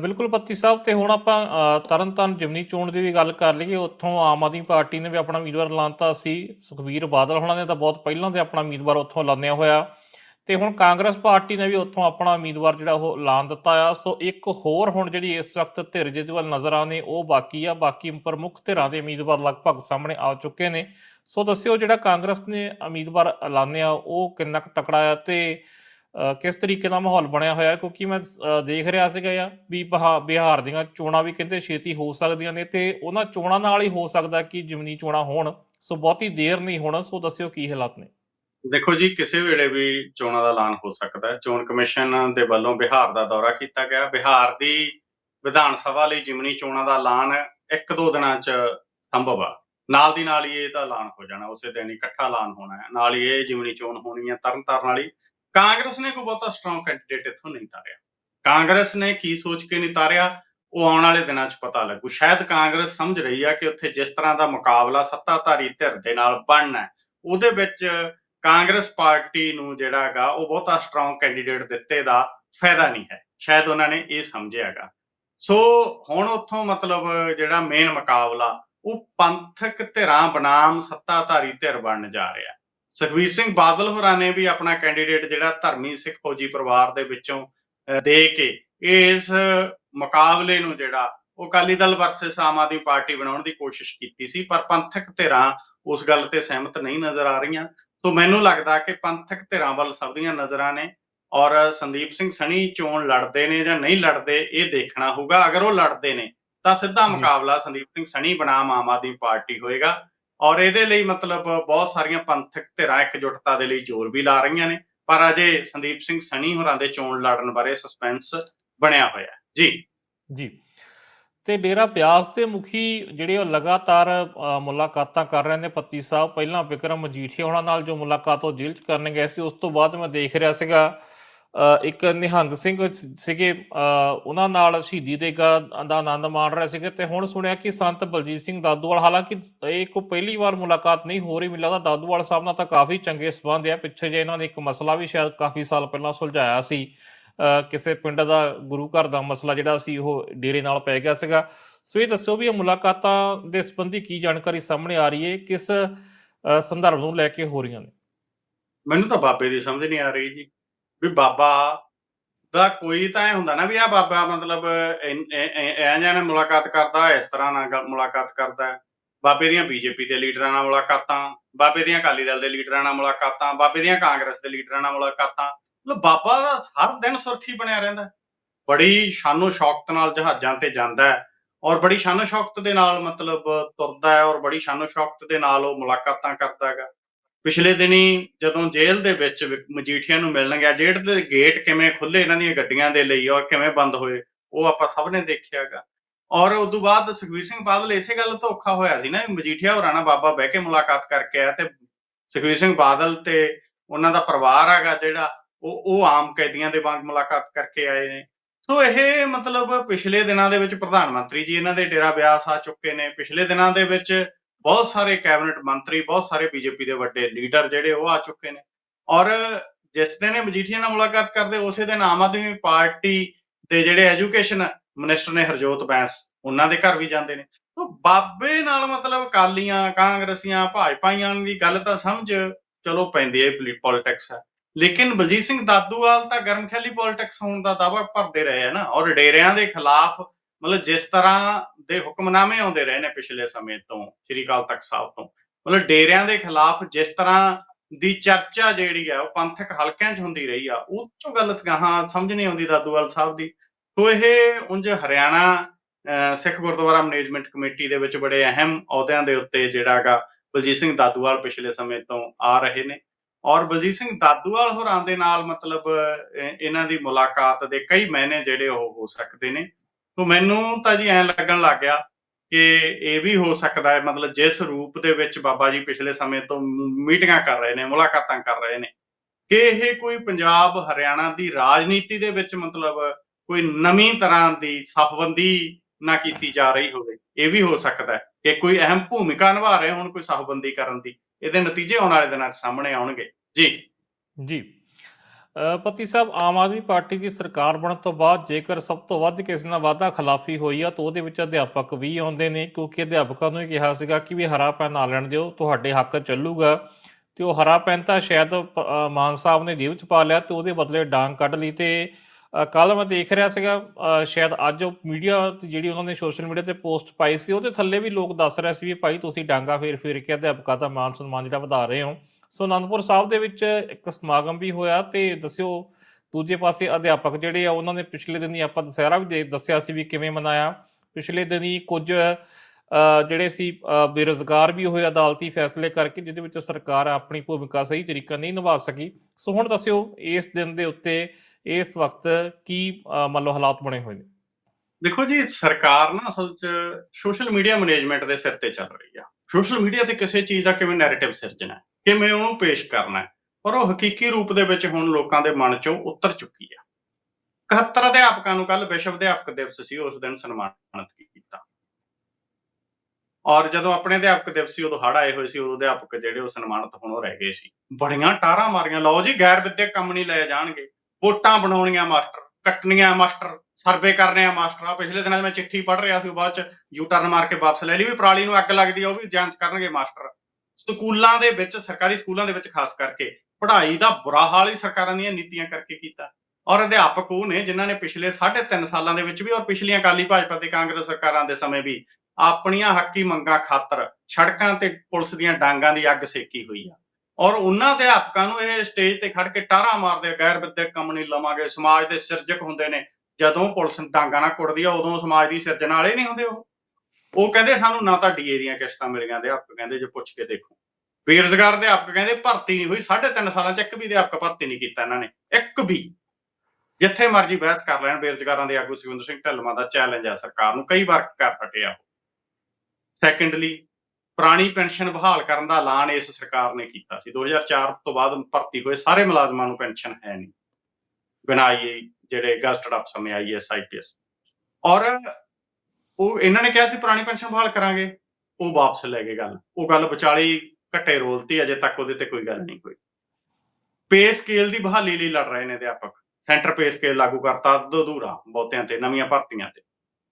ਬਿਲਕੁਲ ਪੱਤੀ ਸਾਹਿਬ ਤੇ ਹੁਣ ਆਪਾਂ ਅ, ਜਿਮਨੀ ਚੋਣ ਦੀ ਵੀ ਗੱਲ ਕਰ ਲਈਏ ਉੱਥੋਂ ਆਮ ਆਦਮੀ ਪਾਰਟੀ ਨੇ ਵੀ ਆਪਣਾ ਉਮੀਦਵਾਰ ਐਲਾਨਤਾ ਸੀ ਸੁਖਬੀਰ ਬਾਦਲ ਹੋਣਾ ਨੇ ਤਾਂ ਬਹੁਤ ਪਹਿਲਾਂ ਦੇ ਆਪਣਾ ਉਮੀਦਵਾਰ ਉੱਥੋਂ ਐਲਾਨਿਆ ਹੋਇਆ। ਤੇ ਹੁਣ ਕਾਂਗਰਸ ਪਾਰਟੀ ਨੇ ਵੀ ਉੱਥੋਂ ਆਪਣਾ ਉਮੀਦਵਾਰ ਜਿਹੜਾ ਉਹ ਐਲਾਨ ਦਿੱਤਾ ਆ। ਸੋ ਇੱਕ ਹੋਰ ਹੁਣ ਜਿਹੜੀ ਇਸ ਵਕਤ ਧਿਰ ਜਿਹਦੇ ਵੱਲ ਨਜ਼ਰ ਆਉਂਦੇ ਉਹ ਬਾਕੀ ਆ। ਬਾਕੀ ਪ੍ਰਮੁੱਖ ਧਿਰਾਂ ਦੇ ਉਮੀਦਵਾਰ ਲਗਭਗ ਸਾਹਮਣੇ ਆ ਚੁੱਕੇ ਨੇ। ਸੋ ਦੱਸਿਓ ਜਿਹੜਾ ਕਾਂਗਰਸ ਨੇ ਉਮੀਦਵਾਰ ਐਲਾਨਿਆ ਉਹ ਕਿੰਨਾ ਕੁ ਤਕੜਾ ਆ? ਤੇ ਕਿਸ ਤਰੀਕੇ ਦਾ ਮਾਹੌਲ ਬਣਿਆ ਹੋਇਆ ਕਿਉਂਕਿ ਮੈਂ ਦੇਖ ਰਿਹਾ ਸੀਗਾ ਆ ਵੀ ਬਿਹਾਰ ਦੀਆਂ ਚੋਣਾਂ ਵੀ ਕਹਿੰਦੇ ਛੇਤੀ ਹੋ ਸਕਦੀਆਂ ਨੇ ਤੇ ਉਹਨਾਂ ਚੋਣਾਂ ਨਾਲ ਹੀ ਹੋ ਸਕਦਾ ਕਿ ਜਿਮਨੀ ਚੋਣਾਂ ਹੋਣ, ਸੋ ਬਹੁਤੀ ਦੇਰ ਨਹੀਂ ਹੋਣਾ, ਸੋ ਦੱਸਿਓ ਕੀ ਹਾਲਾਤ ਨੇ? ਦੇਖੋ ਜੀ, ਕਿਸੇ ਵੇਲੇ ਵੀ ਚੋਣਾਂ ਦਾ ਐਲਾਨ ਹੋ ਸਕਦਾ ਹੈ। ਚੋਣ ਕਮਿਸ਼ਨ ਦੇ ਵੱਲੋਂ ਬਿਹਾਰ ਦਾ ਦੌਰਾ ਕੀਤਾ ਗਿਆ। ਬਿਹਾਰ ਦੀ ਵਿਧਾਨ ਸਭਾ ਲਈ ਜਿਮਨੀ ਚੋਣਾਂ ਦਾ ਐਲਾਨ ਇੱਕ ਦੋ ਦਿਨਾਂ 'ਚ ਸੰਭਵ ਆ। ਨਾਲ ਦੀ ਨਾਲ ਹੀ ਇਹਦਾ ਐਲਾਨ ਹੋ ਜਾਣਾ, ਉਸੇ ਦਿਨ ਇਕੱਠਾ ਐਲਾਨ ਹੋਣਾ ਹੈ। ਨਾਲ ਹੀ ਇਹ ਜਿਮਨੀ ਚੋਣ ਹੋਣੀ ਹੈ ਤਰਨਤਾਰਨ ਵਾਲੀ। ਕਾਂਗਰਸ ਨੇ ਕੋਈ ਬਹੁਤਾ ਸਟਰੋਂਗ ਕੈਂਡੀਡੇਟ ਇੱਥੋਂ ਨਹੀਂ ਤਾਰਿਆ। ਕਾਂਗਰਸ ਨੇ ਕੀ ਸੋਚ ਕੇ ਨਹੀਂ ਤਾਰਿਆ, ਉਹ ਆਉਣ ਵਾਲੇ ਦਿਨਾਂ 'ਚ ਪਤਾ ਲੱਗੂ। ਸ਼ਾਇਦ ਕਾਂਗਰਸ ਸਮਝ ਰਹੀ ਆ ਕਿ ਉੱਥੇ ਜਿਸ ਤਰ੍ਹਾਂ ਦਾ ਮੁਕਾਬਲਾ ਸੱਤਾਧਾਰੀ ਧਿਰ ਦੇ ਨਾਲ ਬਣਨਾ ਉਹਦੇ ਵਿੱਚ ਕਾਂਗਰਸ ਪਾਰਟੀ ਨੂੰ ਜਿਹੜਾ ਹੈਗਾ, ਉਹ ਬਹੁਤਾ ਸਟਰੋਂਗ ਕੈਂਡੀਡੇਟ ਦਿੱਤੇ ਦਾ ਫਾਇਦਾ ਨਹੀਂ ਹੈ। ਸ਼ਾਇਦ ਉਹਨਾਂ ਨੇ ਇਹ ਸਮਝਿਆਗਾ ਸੋ ਹੁਣ ਉੱਥੋਂ ਮਤਲਬ ਜਿਹੜਾ ਮੇਨ ਮੁਕਾਬਲਾ, ਉਹ ਪੰਥਕ ਧਿਰਾਂ ਬਨਾਮ ਸੱਤਾਧਾਰੀ ਧਿਰ ਬਣਨ ਜਾ ਰਿਹਾ। ਸੁਖਬੀਰ ਸਿੰਘ ਬਾਦਲ ਹੋਰਾਂ ਨੇ ਵੀ ਆਪਣਾ ਕੈਂਡੀਡੇਟ ਜਿਹੜਾ ਧਰਮੀ ਸਿੱਖ ਫੌਜੀ ਪਰਿਵਾਰ ਦੇ ਵਿੱਚੋਂ ਦੇ ਕੇ ਇਸ ਮੁਕਾਬਲੇ ਨੂੰ ਜਿਹੜਾ ਉਹ ਅਕਾਲੀ ਦਲ ਵਰਸਸ ਆਮ ਆਦਮੀ ਪਾਰਟੀ ਬਣਾਉਣ ਦੀ ਕੋਸ਼ਿਸ਼ ਕੀਤੀ ਸੀ ਪਰ ਪੰਥਕ ਧਿਰਾਂ ਉਸ ਗੱਲ ਤੇ ਸਹਿਮਤ ਨਹੀਂ ਨਜ਼ਰ ਆ ਰਹੀਆਂ। ਤੋਂ ਮੈਨੂੰ ਲੱਗਦਾ ਕਿ ਪੰਥਕ ਧਿਰਾਂ ਵੱਲ ਸਭ ਦੀਆਂ ਨਜ਼ਰਾਂ ਨੇ ਔਰ ਸੰਦੀਪ ਸਿੰਘ ਸਣੀ ਚੋਣ ਲੜਦੇ ਨੇ ਜਾਂ ਨਹੀਂ ਲੜਦੇ ਇਹ ਦੇਖਣਾ ਹੋਊਗਾ। ਅਗਰ ਉਹ ਲੜਦੇ ਨੇ ਤਾਂ ਸਿੱਧਾ। ਮੁਕਾਬਲਾ ਸੰਦੀਪ ਸਿੰਘ ਸਣੀ ਬਨਾਮ ਆਮ ਆਦਮੀ ਪਾਰਟੀ ਹੋਏਗਾ। ਔਰ ਇਹਦੇ ਲਈ ਮਤਲਬ ਬਹੁਤ ਸਾਰੀਆਂ ਪੰਥਕ ਧਿਰਾਂ ਇਕਜੁੱਟਤਾ ਦੇ ਲਈ ਜ਼ੋਰ ਵੀ ਲਾ ਰਹੀਆਂ ਨੇ, ਪਰ ਅਜੇ ਸੰਦੀਪ ਸਿੰਘ ਸਣੀ ਹੋਰਾਂ ਦੇ ਚੋਣ ਲੜਨ ਬਾਰੇ ਸਸਪੈਂਸ ਬਣਿਆ ਹੋਇਆ ਜੀ। ਜੀ। ਤੇ ਡੇਰਾ ਪਿਆਸ ਦੇ ਮੁਖੀ ਜਿਹੜੇ ਉਹ ਲਗਾਤਾਰ ਮੁਲਾਕਾਤਾਂ ਕਰ ਰਹੇ ਨੇ ਪੱਤੀ ਸਾਹਿਬ, ਪਹਿਲਾਂ ਵਿਕਰਮ ਮਜੀਠੀਆ ਉਹਨਾਂ ਨਾਲ ਜੋ ਮੁਲਾਕਾਤ ਉਹ ਜੇਲ੍ਹ 'ਚ ਕਰਨ ਗਏ ਸੀ ਉਸ ਤੋਂ ਬਾਅਦ ਮੈਂ ਦੇਖ ਰਿਹਾ ਸੀਗਾ ਇੱਕ ਨਿਹੰਗ ਸਿੰਘ ਸੀਗੇ। ਉਹਨਾਂ ਨਾਲ ਸ਼ਹੀਦੀ ਦੇ ਦਾ ਆਨੰਦ ਮਾਣ ਰਹੇ ਸੀਗੇ ਤੇ ਹੁਣ ਸੁਣਿਆ ਕਿ ਸੰਤ ਬਲਜੀਤ ਸਿੰਘ ਦਾਦੂਵਾਲ, ਹਾਲਾਂਕਿ ਇਹ ਕੋਈ ਪਹਿਲੀ ਵਾਰ ਮੁਲਾਕਾਤ ਨਹੀਂ ਹੋ ਰਹੀ, ਮੈਨੂੰ ਲੱਗਦਾ ਦਾਦੂਵਾਲ ਸਾਹਿਬ ਨਾਲ ਤਾਂ ਕਾਫੀ ਚੰਗੇ ਸਬੰਧ ਆ। ਪਿੱਛੇ ਜੇ ਇਹਨਾਂ ਨੇ ਇੱਕ ਮਸਲਾ ਵੀ ਸ਼ਾਇਦ ਕਾਫੀ ਸਾਲ ਪਹਿਲਾਂ ਸੁਲਝਾਇਆ ਸੀ। ਕਿਸੇ ਪਿੰਡ ਦਾ, ਗੁਰੂ ਘਰ ਦਾ ਮਸਲਾ ਜਿਹੜਾ ਸੀ, ਉਹ ਡੇਰੇ ਨਾਲ ਪੈ ਗਿਆ ਸੀਗਾ। ਸੋ ਇਹ ਦੱਸੋ ਵੀ ਇਹ ਮੁਲਾਕਾਤਾਂ ਦੇ ਸੰਬੰਧੀ ਕੀ ਜਾਣਕਾਰੀ ਸਾਹਮਣੇ ਆ ਰਹੀ ਹੈ, ਕਿਸ ਸੰਦਰਭ ਨੂੰ ਲੈ ਕੇ ਹੋ ਰਹੀਆਂ ਨੇ? ਮੈਨੂੰ ਤਾਂ ਬਾਬੇ ਦੀ ਸਮਝ ਨਹੀਂ ਆ ਰਹੀ ਜੀ। ਵੀ ਬਾਬਾ ਦਾ ਕੋਈ ਤਾਂ ਇਹ ਹੁੰਦਾ ਨਾ ਵੀ ਆ ਬਾਬਾ ਮਤਲਬ ਐ ਜਾਂ ਮੁਲਾਕਾਤ ਕਰਦਾ, ਇਸ ਤਰ੍ਹਾਂ ਨਾਲ ਮੁਲਾਕਾਤ ਕਰਦਾ। ਬਾਬੇ ਦੀਆਂ ਬੀਜੇਪੀ ਦੇ ਲੀਡਰਾਂ ਨਾਲ ਮੁਲਾਕਾਤਾਂ, ਬਾਬੇ ਦੀਆਂ ਅਕਾਲੀ ਦਲ ਦੇ ਲੀਡਰਾਂ ਨਾਲ ਮੁਲਾਕਾਤਾਂ, ਬਾਬੇ ਦੀਆਂ ਕਾਂਗਰਸ ਦੇ ਲੀਡਰਾਂ ਨਾਲ ਮੁਲਾਕਾਤਾਂ। ਮਤਲਬ ਬਾਬਾ ਦਾ ਹਰ ਦਿਨ ਸੁਰਖੀ ਬਣਿਆ ਰਹਿੰਦਾ। ਬੜੀ ਸ਼ਾਨੋ ਸ਼ੌਕਤ ਨਾਲ ਜਹਾਜ਼ਾਂ ਤੇ ਜਾਂਦਾ ਹੈ ਔਰ ਬੜੀ ਸ਼ਾਨੋ ਸ਼ੌਕਤ ਦੇ ਨਾਲ ਮਤਲਬ ਤੁਰਦਾ ਹੈ ਔਰ ਬੜੀ ਸ਼ਾਨੋ ਸ਼ੌਕਤ ਦੇ ਨਾਲ ਉਹ ਮੁਲਾਕਾਤਾਂ ਕਰਦਾ ਹੈਗਾ। ਪਿਛਲੇ ਦਿਨੀ ਜਦੋਂ ਜੇਲ੍ਹ ਦੇ ਵਿੱਚ ਵਿ- ਨੂੰ ਮਿਲਣ ਗਿਆ, ਜੇਲ੍ਹ ਦੇ ਗੇਟ ਕਿਵੇਂ ਖੁੱਲੇ ਇਹਨਾਂ ਦੀਆਂ ਗੱਡੀਆਂ ਦੇ ਲਈ ਔਰ ਕਿਵੇਂ ਬੰਦ ਹੋਏ, ਉਹ ਆਪਾਂ ਸਭ ਨੇ ਦੇਖਿਆਗਾ ਔਰ ਉਸ ਤੋਂ ਬਾਅਦ ਸੁਖਵੀਰ ਸਿੰਘ ਬਾਦਲ ਇਸੇ ਗੱਲ ਤੋਂ ਔਖਾ ਹੋਇਆ ਸੀ ਨਾ, ਮਜੀਠੀਆ ਹੋਰਾਂ ਨਾਲ ਬਾਬਾ ਬਹਿ ਕੇ ਮੁਲਾਕਾਤ ਕਰਕੇ ਆਇਆ ਤੇ ਸੁਖਵੀਰ ਸਿੰਘ ਬਾਦਲ ਤੇ ਉਹਨਾਂ ਦਾ ਪਰਿਵਾਰ ਹੈਗਾ ਜਿਹੜਾ, ਉਹ ਉਹ ਆਮ ਕੈਦੀਆਂ ਦੇ ਵਾਂਗ ਮੁਲਾਕਾਤ ਕਰਕੇ ਆਏ ਨੇ। ਸੋ ਇਹ ਮਤਲਬ ਪਿਛਲੇ ਦਿਨਾਂ ਦੇ ਵਿੱਚ ਪ੍ਰਧਾਨ ਮੰਤਰੀ ਜੀ ਇਹਨਾਂ ਦੇ ਡੇਰਾ ਬਿਆਸ ਆ ਚੁੱਕੇ ਨੇ, ਪਿਛਲੇ ਦਿਨਾਂ ਦੇ ਵਿੱਚ ਬਹੁਤ ਸਾਰੇ ਕੈਬਨਿਟ ਮੰਤਰੀ, ਬਹੁਤ ਸਾਰੇ ਬੀਜੇਪੀ ਦੇ ਵੱਡੇ ਲੀਡਰ ਜਿਹੜੇ ਉਹ ਆ ਚੁੱਕੇ ਨੇ। ਔਰ ਜਿਸ ਦਿਨ ਇਹ ਮਜੀਠੀਆ ਨਾਲ ਮੁਲਾਕਾਤ ਕਰਦੇ, ਉਸੇ ਦਿਨ ਆਮ ਆਦਮੀ ਪਾਰਟੀ ਦੇ ਜਿਹੜੇ ਐਜੂਕੇਸ਼ਨ ਮਿਨਿਸਟਰ ਨੇ ਹਰਜੋਤ ਬੈਂਸ, ਉਹਨਾਂ ਦੇ ਘਰ ਵੀ ਜਾਂਦੇ ਨੇ। ਤੋ ਬਾਬੇ ਨਾਲ ਮਤਲਬ ਕਾਲੀਆਂ ਕਾਂਗਰਸੀਆਂ, ਭਾਜਪਾਈਆਂ ਦੀ ਗੱਲ ਤਾਂ ਸਮਝ ਚਲੋ ਪੈਂਦੀ ਹੈ ਪੋਲਿਟਿਕਸ ਹੈ। ਲੇਕਿਨ ਬਲਜੀਤ ਸਿੰਘ ਦਾਦੂਵਾਲ ਤਾਂ ਗਰਮ ਖਿਆਲੀ ਪੋਲਿਟਿਕਸ ਹੋਣ ਦਾ ਦਾਅਵਾ ਭਰਦੇ ਰਹੇ ਆ ਨਾ, ਔਰ ਡੇਰਿਆਂ ਦੇ ਖਿਲਾਫ ਮਤਲਬ ਜਿਸ ਤਰ੍ਹਾਂ ਦੇ ਹੁਕਮਨਾਮੇ ਆਉਂਦੇ ਰਹੇ ਨੇ ਪਿਛਲੇ ਸਮੇਂ ਤੋਂ, ਸ੍ਰੀ ਅਕਾਲ ਤਖਤ ਸਾਹਿਬ ਤੋਂ, ਮਤਲਬ ਡੇਰਿਆਂ ਦੇ ਖਿਲਾਫ ਜਿਸ ਤਰ੍ਹਾਂ ਦੀ ਚਰਚਾ ਜਿਹੜੀ ਆ, ਉਹ ਪੰਥਕ ਹਲਕਿਆਂ 'ਚ ਹੁੰਦੀ ਰਹੀ ਆ, ਉਹ ਤੋਂ ਗਲਤ ਗਾਹਾਂ ਸਮਝ ਨਹੀਂ ਆਉਂਦੀ ਦਾਦੂਵਾਲ ਸਾਹਿਬ ਦੀ। ਸੋ ਇਹ ਉਂਝ ਹਰਿਆਣਾ ਸਿੱਖ ਗੁਰਦੁਆਰਾ ਮੈਨੇਜਮੈਂਟ ਕਮੇਟੀ ਦੇ ਵਿੱਚ ਬੜੇ ਅਹਿਮ ਅਹੁਦਿਆਂ ਦੇ ਉੱਤੇ ਜਿਹੜਾ ਹੈਗਾ ਬਲਜੀਤ ਸਿੰਘ ਦਾਦੂਵਾਲ ਪਿਛਲੇ ਸਮੇਂ ਤੋਂ ਆ ਰਹੇ ਨੇ। ਔਰ ਬਲਜੀਤ ਸਿੰਘ ਦਾਦੂਵਾਲ ਹੋਰਾਂ ਦੇ ਨਾਲ ਮਤਲਬ ਇਹਨਾਂ ਦੀ ਮੁਲਾਕਾਤ ਦੇ ਕਈ ਮਹੀਨੇ ਜਿਹੜੇ ਉਹ ਹੋ ਸਕਦੇ ਨੇ। ਸੋ ਮੈਨੂੰ ਤਾਂ ਜੀ ਐਂ ਲੱਗਣ ਲੱਗ ਗਿਆ ਕਿ ਇਹ ਵੀ ਹੋ ਸਕਦਾ ਹੈ, ਮਤਲਬ ਜਿਸ ਰੂਪ ਦੇ ਵਿੱਚ ਬਾਬਾ ਜੀ ਪਿਛਲੇ ਸਮੇਂ ਤੋਂ ਮੀਟਿੰਗਾਂ ਕਰ ਰਹੇ ਨੇ, ਮੁਲਾਕਾਤਾਂ ਕਰ ਰਹੇ ਨੇ, ਕਿ ਇਹ ਕੋਈ ਪੰਜਾਬ ਹਰਿਆਣਾ ਦੀ ਰਾਜਨੀਤੀ ਦੇ ਵਿੱਚ ਮਤਲਬ ਕੋਈ ਨਵੀਂ ਤਰ੍ਹਾਂ ਦੀ ਸਫਬੰਦੀ ਨਾ ਕੀਤੀ ਜਾ ਰਹੀ ਹੋਵੇ, ਇਹ ਵੀ ਹੋ ਸਕਦਾ ਹੈ ਕਿ ਕੋਈ ਅਹਿਮ ਭੂਮਿਕਾ ਨਿਭਾ ਰਹੇ ਹੋਣ ਕੋਈ ਸਫਬੰਦੀ ਕਰਨ ਦੀ, ਇਹਦੇ ਨਤੀਜੇ ਆਉਣ ਵਾਲੇ ਦਿਨਾਂ 'ਚ ਸਾਹਮਣੇ ਆਉਣਗੇ। ਜੀ। ਜੀ। ਪਤੀ ਸਾਹਿਬ, ਆਮ ਆਦਮੀ ਪਾਰਟੀ ਦੀ ਸਰਕਾਰ ਬਣਨ ਤੋਂ ਬਾਅਦ ਜੇਕਰ ਸਭ ਤੋਂ ਵੱਧ ਕਿਸੇ ਨਾਲ ਵਾਅਦਾ ਖਿਲਾਫੀ ਹੋਈ ਆ, ਤਾਂ ਉਹਦੇ ਵਿੱਚ ਅਧਿਆਪਕ ਵੀ ਆਉਂਦੇ ਨੇ, ਕਿਉਂਕਿ ਅਧਿਆਪਕਾਂ ਨੂੰ ਇਹ ਕਿਹਾ ਸੀਗਾ ਕਿ ਵੀ ਹਰਾ ਪੈਨ ਨਾ ਲੈਣ ਦਿਓ, ਤੁਹਾਡੇ ਹੱਕ ਚੱਲੂਗਾ। ਤੇ ਉਹ ਹਰਾ ਪੈਨ ਤਾਂ ਸ਼ਾਇਦ ਮਾਨ ਸਾਹਿਬ ਨੇ ਜੀਵ 'ਚ ਪਾ ਲਿਆ ਤੇ ਉਹਦੇ ਬਦਲੇ ਡਾਂਗ ਕੱਢ ਲਈ ਤੇ ਕੱਲ ਮੈਂ ਦੇਖ ਰਿਹਾ ਸੀਗਾ ਸ਼ਾਇਦ ਅੱਜ ਉਹ ਮੀਡੀਆ ਜਿਹੜੀ ਉਹਨਾਂ ਨੇ ਸੋਸ਼ਲ ਮੀਡੀਆ ਤੇ ਪੋਸਟ ਪਾਈ ਸੀ, ਉਹਦੇ ਥੱਲੇ ਵੀ ਲੋਕ ਦੱਸ ਰਹੇ ਸੀ ਵੀ ਭਾਈ ਤੁਸੀਂ ਡਾਂਗਾ ਫੇਰ ਫੇਰ ਕੇ ਅਧਿਆਪਕਾਂ ਦਾ ਮਾਨ ਸਨਮਾਨ ਜਿਹੜਾ ਵਧਾ ਰਹੇ ਹੋ। ਸੋ ਅਨੰਦਪੁਰ ਸਾਹਿਬ ਦੇ ਵਿੱਚ ਇੱਕ ਸਮਾਗਮ ਵੀ ਹੋਇਆ ਤੇ ਦੱਸਿਓ ਦੂਜੇ ਪਾਸੇ ਅਧਿਆਪਕ ਜਿਹੜੇ ਆ ਉਹਨਾਂ ਨੇ ਪਿਛਲੇ ਦਿਨੀ ਆਪਾਂ ਦੁਸਹਿਰਾ ਵੀ ਦੇ- ਦੱਸਿਆ ਸੀ ਵੀ ਕਿਵੇਂ ਮਨਾਇਆ। ਪਿਛਲੇ ਦਿਨੀ ਕੁਝ ਅ, ਜਿਹੜੇ ਸੀ ਅ, ਬੇਰੁਜ਼ਗਾਰ ਵੀ ਹੋਏ ਅਦਾਲਤੀ ਫੈਸਲੇ ਕਰਕੇ ਜਿਹਦੇ ਵਿੱਚ ਸਰਕਾਰ ਆਪਣੀ ਭੂਮਿਕਾ ਸਹੀ ਤਰੀਕਾ ਨਹੀਂ ਨਿਭਾ ਸਕੀ। ਸੋ ਹੁਣ ਦੱਸਿਓ ਇਸ ਦਿਨ ਦੇ ਉੱਤੇ ਇਸ ਵਕਤ ਕੀ ਮੰਨ ਲਓ ਹਾਲਾਤ ਬਣੇ ਹੋਏ ਨੇ? ਦੇਖੋ ਜੀ ਸਰਕਾਰ ਨਾ ਅਸਲ 'ਚ ਸੋਸ਼ਲ ਮੀਡੀਆ ਮੈਨੇਜਮੈਂਟ ਦੇ ਸਿਰ ਤੇ ਚੱਲ ਰਹੀ ਆ। ਸੋਸ਼ਲ ਮੀਡੀਆ ਤੇ ਕਿਸੇ ਚੀਜ਼ ਦਾ ਕਿਵੇਂ ਨੈਰੇਟਿਵ ਸਿਰਜਣਾ ਹੈ? ਕਿਵੇਂ ਉਹਨੂੰ ਪੇਸ਼ ਕਰਨਾ ਹੈ। ਪਰ ਉਹ ਹਕੀਕੀ ਰੂਪ ਦੇ ਵਿੱਚ ਹੁਣ ਲੋਕਾਂ ਦੇ ਮਨ 'ਚੋਂ ਉਤਰ ਚੁੱਕੀ ਹੈ। 71 ਅਧਿਆਪਕਾਂ ਨੂੰ ਕੱਲ ਵਿਸ਼ਵ ਅਧਿਆਪਕ ਦਿਵਸ ਸੀ, ਉਸ ਦਿਨ ਸਨਮਾਨਿਤ ਕੀਤਾ। ਔਰ ਜਦੋਂ ਆਪਣੇ ਅਧਿਆਪਕ ਦਿਵਸ ਸੀ, ਉਦੋਂ ਹੜ ਆਏ ਹੋਏ ਸੀ, ਉਦੋਂ ਅਧਿਆਪਕ ਜਿਹੜੇ ਉਹ ਸਨਮਾਨਿਤ ਹੁਣ ਉਹ ਰਹਿ ਗਏ ਸੀ। ਬੜੀਆਂ ਟਾਰਾਂ ਮਾਰੀਆਂ, ਲਓ ਜੀ, ਗੈਰ ਵਿਦਿਅਕ ਕੰਮ ਨਹੀਂ ਲਏ ਜਾਣਗੇ। ਵੋਟਾਂ ਬਣਾਉਣੀਆਂ ਮਾਸਟਰ, ਕੱਟਣੀਆਂ ਮਾਸਟਰ, ਸਰਵੇ ਕਰਨੇ ਆ ਮਾਸਟਰ। ਆ ਪਿਛਲੇ ਦਿਨਾਂ 'ਚ ਮੈਂ ਚਿੱਠੀ ਪੜ੍ਹ ਰਿਹਾ ਸੀ, ਉਹ ਬਾਅਦ 'ਚ ਯੂ ਟਰਨ ਮਾਰ ਕੇ ਵਾਪਸ ਲੈ ਲਈ, ਵੀ ਪਰਾਲੀ ਨੂੰ ਅੱਗ ਲੱਗਦੀ ਆ, ਉਹ ਵੀ ਜਾਂਚ ਕਰਨਗੇ ਮਾਸਟਰ। ਸਕੂਲਾਂ ਦੇ ਵਿੱਚ, ਸਰਕਾਰੀ ਸਕੂਲਾਂ ਦੇ ਵਿੱਚ ਖਾਸ ਕਰਕੇ ਪੜ੍ਹਾਈ ਦਾ ਬੁਰਾ ਹਾਲ ਹੀ ਸਰਕਾਰਾਂ ਦੀਆਂ ਨੀਤੀਆਂ ਕਰਕੇ ਕੀਤਾ। ਔਰ ਅਧਿਆਪਕ ਉਹ ਨੇ ਜਿਨ੍ਹਾਂ ਨੇ ਪਿਛਲੇ 3.5 ਸਾਲਾਂ ਦੇ ਵਿੱਚ ਵੀ ਔਰ ਪਿਛਲੀਆਂ ਅਕਾਲੀ ਭਾਜਪਾ ਤੇ ਕਾਂਗਰਸ ਸਰਕਾਰਾਂ ਦੇ ਸਮੇਂ ਵੀ ਆਪਣੀਆਂ ਹੱਕੀ ਮੰਗਾਂ ਖਾਤਰ ਸੜਕਾਂ ਤੇ ਪੁਲਿਸ ਦੀਆਂ ਡਾਂਗਾਂ ਦੀ ਅੱਗ ਸੇਕੀ ਹੋਈ ਆ। ਔਰ ਉਹਨਾਂ ਅਧਿਆਪਕਾਂ ਨੂੰ ਇਹ ਸਟੇਜ ਤੇ ਖੜ ਕੇ ਟਾਰਾਂ ਮਾਰਦੇ ਗੈਰ ਵਿਦਿਅਕ ਕੰਮ ਨਹੀਂ ਲਵਾਂਗੇ, ਸਮਾਜ ਦੇ ਸਿਰਜਕ ਹੁੰਦੇ ਨੇ। ਜਦੋਂ ਪੁਲਿਸ ਡਾਂਗਾਂ ਨਾਲ ਕੁੱਟਦੀ ਆ, ਉਦੋਂ ਸਮਾਜ ਦੀ ਸਿਰਜਣਾ ਵਾਲੇ ਨਹੀਂ ਹੁੰਦੇ ਉਹ। ਉਹ ਕਹਿੰਦੇ ਸਾਨੂੰ ਨਾ ਤਾਂ ਡੀਏ ਦੀਆਂ ਕਿਸ਼ਤਾਂ ਮਿਲੀਆਂ ਅਧਿਆਪਕ ਕਹਿੰਦੇ ਜੇ ਪੁੱਛ ਕੇ ਦੇਖੋ। ਬੇਰੁਜ਼ਗਾਰ ਅਧਿਆਪਕ ਕਹਿੰਦੇ ਭਰਤੀ ਨਹੀਂ ਹੋਈ 3.5 ਸਾਲਾਂ ਚ ਇੱਕ ਵੀ ਅਧਿਆਪਕ ਭਰਤੀ ਨਹੀਂ ਕੀਤਾ ਇਹਨਾਂ ਨੇ, ਇੱਕ ਵੀ। ਜਿੱਥੇ ਮਰਜ਼ੀ ਬਹਿਸ ਕਰ ਲੈਣ, ਬੇਰੁਜ਼ਗਾਰਾਂ ਦੇ ਆਗੂ ਸੁਖਵਿੰਦਰ ਸਿੰਘ ਢੱਲਵਾਂ ਦਾ ਚੈਲੰਜ ਆ ਸਰਕਾਰ ਨੂੰ, ਕਈ ਵਾਰ ਕਰ ਹਟਿਆ ਸੈਕੰਡਲੀ ਪੁਰਾਣੀ ਪੈਨਸ਼ਨ ਬਹਾਲ ਕਰਨ ਦਾ ਐਲਾਨ ਇਸ ਸਰਕਾਰ ਨੇ ਕੀਤਾ ਸੀ। 2004 ਤੋਂ ਬਾਅਦ ਭਰਤੀ ਹੋਏ ਸਾਰੇ ਮੁਲਾਜ਼ਮਾਂ ਨੂੰ ਪੈਨਸ਼ਨ ਹੈ ਨਹੀਂ। ਬਿਨਾਂ ਜਿਹੜੇ ਗਸਟਡ ਅਫਸਰ ਨੇ ਆਈਐਸ ਆਈਪੀਐਸ ਔਰ ਉਹ ਇਹਨਾਂ ਨੇ ਕਿਹਾ ਸੀ ਪੁਰਾਣੀ ਪੈਨਸ਼ਨ ਬਹਾਲ ਕਰਾਂਗੇ, ਉਹ ਵਾਪਸ ਲੈ ਗਏ ਗੱਲ। ਉਹ ਗੱਲ ਵਿਚਾਲੇ ਹੀ ਰੋਲਤੀ, ਅਜੇ ਤੱਕ ਉਹਦੇ ਤੇ ਕੋਈ ਗੱਲ ਨਹੀਂ ਕੋਈ ਪੇ ਸਕੇਲ ਦੀ ਬਹਾਲੀ ਲਈ ਲੜ ਰਹੇ ਨੇ ਅਧਿਆਪਕ। ਸੈਂਟਰ ਪੇ ਸਕੇਲ ਲਾਗੂ ਕਰਤਾ ਅਧੂਰਾ, ਬਹੁਤਿਆਂ ਤੇ, ਨਵੀਆਂ ਭਰਤੀਆਂ ਤੇ।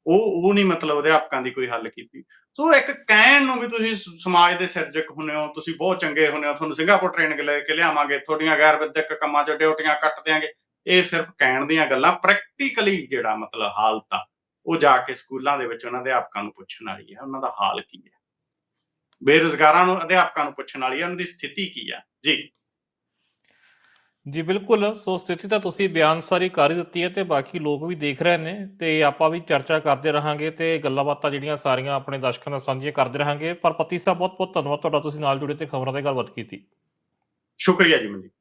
ਉਹ ਉਹ ਨਹੀਂ ਮਤਲਬ ਅਧਿਆਪਕਾਂ ਦੀ ਕੋਈ ਹੱਲ ਕੀਤੀ। ਸੋ ਇੱਕ ਕਹਿਣ ਨੂੰ ਵੀ ਤੁਸੀਂ ਸਮਾਜ ਦੇ ਸਿਰਜਕ ਹੁੰਨੇ ਹੋ, ਤੁਸੀਂ ਬਹੁਤ ਚੰਗੇ ਹੁੰਨੇ ਹੋ, ਤੁਹਾਨੂੰ ਸਿੰਗਾਪੁਰ ਟ੍ਰੇਨਿੰਗ ਲੈ ਕੇ ਲਿਆਵਾਂਗੇ, ਤੁਹਾਡੀਆਂ ਗੈਰ ਵਿਦਿਅਕ ਕੰਮਾਂ 'ਚ ਡਿਊਟੀਆਂ ਕੱਟ ਦਿਆਂਗੇ। ਇਹ ਸਿਰਫ ਕਹਿਣ ਦੀਆਂ ਗੱਲਾਂ ਪ੍ਰੈਕਟੀਕਲੀ ਜਿਹੜਾ ਮਤਲਬ ਹਾਲਤ ਆ। ਉਹ ਜਾ ਕੇ ਸਕੂਲਾਂ ਦੇ ਵਿੱਚ ਉਹਨਾਂ ਅਧਿਆਪਕਾਂ ਨੂੰ ਪੁੱਛਣ ਵਾਲੀ ਹੈ ਉਹਨਾਂ ਦਾ ਹਾਲ ਕੀ ਹੈ? ਬੇਰੁਜ਼ਗਾਰਾਂ ਨੂੰ ਅਧਿਆਪਕਾਂ ਨੂੰ ਪੁੱਛਣ ਵਾਲੀ ਹੈ ਉਹਨਾਂ ਦੀ ਸਥਿਤੀ ਕੀ ਹੈ? ਜੀ। ਜੀ ਬਿਲਕੁਲ। ਸੋ ਸਥਿਤੀ ਤਾਂ ਤੁਸੀਂ ਬਿਆਨ ਸਾਰੀ ਕਰ ਹੀ ਦਿੱਤੀ ਹੈ ਤੇ ਬਾਕੀ ਲੋਕ ਵੀ ਦੇਖ ਰਹੇ ਨੇ ਤੇ ਆਪਾਂ ਵੀ ਚਰਚਾ ਕਰਦੇ ਰਹਾਂਗੇ ਤੇ ਗੱਲਾਂ ਬਾਤਾਂ ਜਿਹੜੀਆਂ ਸਾਰੀਆਂ ਆਪਣੇ ਦਰਸ਼ਕਾਂ ਨਾਲ ਸਾਂਝੀਆਂ ਕਰਦੇ ਰਹਾਂਗੇ। ਪਰ ਪਤੀ ਸਾਹਿਬ ਬਹੁਤ ਬਹੁਤ ਧੰਨਵਾਦ ਤੁਹਾਡਾ ਤੁਸੀਂ ਨਾਲ ਜੁੜੇ ਤੇ ਖਬਰਾਂ ਤੇ ਗੱਲਬਾਤ ਕੀਤੀ। ਸ਼ੁਕਰੀਆ ਜੀ ਮਨਜੀਤ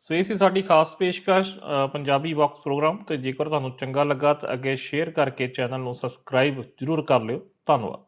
ਸੋ ਇਹ ਸੀ ਸਾਡੀ ਖਾਸ ਪੇਸ਼ਕਸ਼ ਪੰਜਾਬੀ ਬਾਕਸ ਪ੍ਰੋਗਰਾਮ ਤੇ ਜੇਕਰ ਤੁਹਾਨੂੰ ਚੰਗਾ ਲੱਗਾ ਤਾਂ ਅੱਗੇ ਸ਼ੇਅਰ ਕਰਕੇ ਚੈਨਲ ਨੂੰ ਸਬਸਕ੍ਰਾਈਬ ਜ਼ਰੂਰ ਕਰ ਲਿਓ। ਧੰਨਵਾਦ।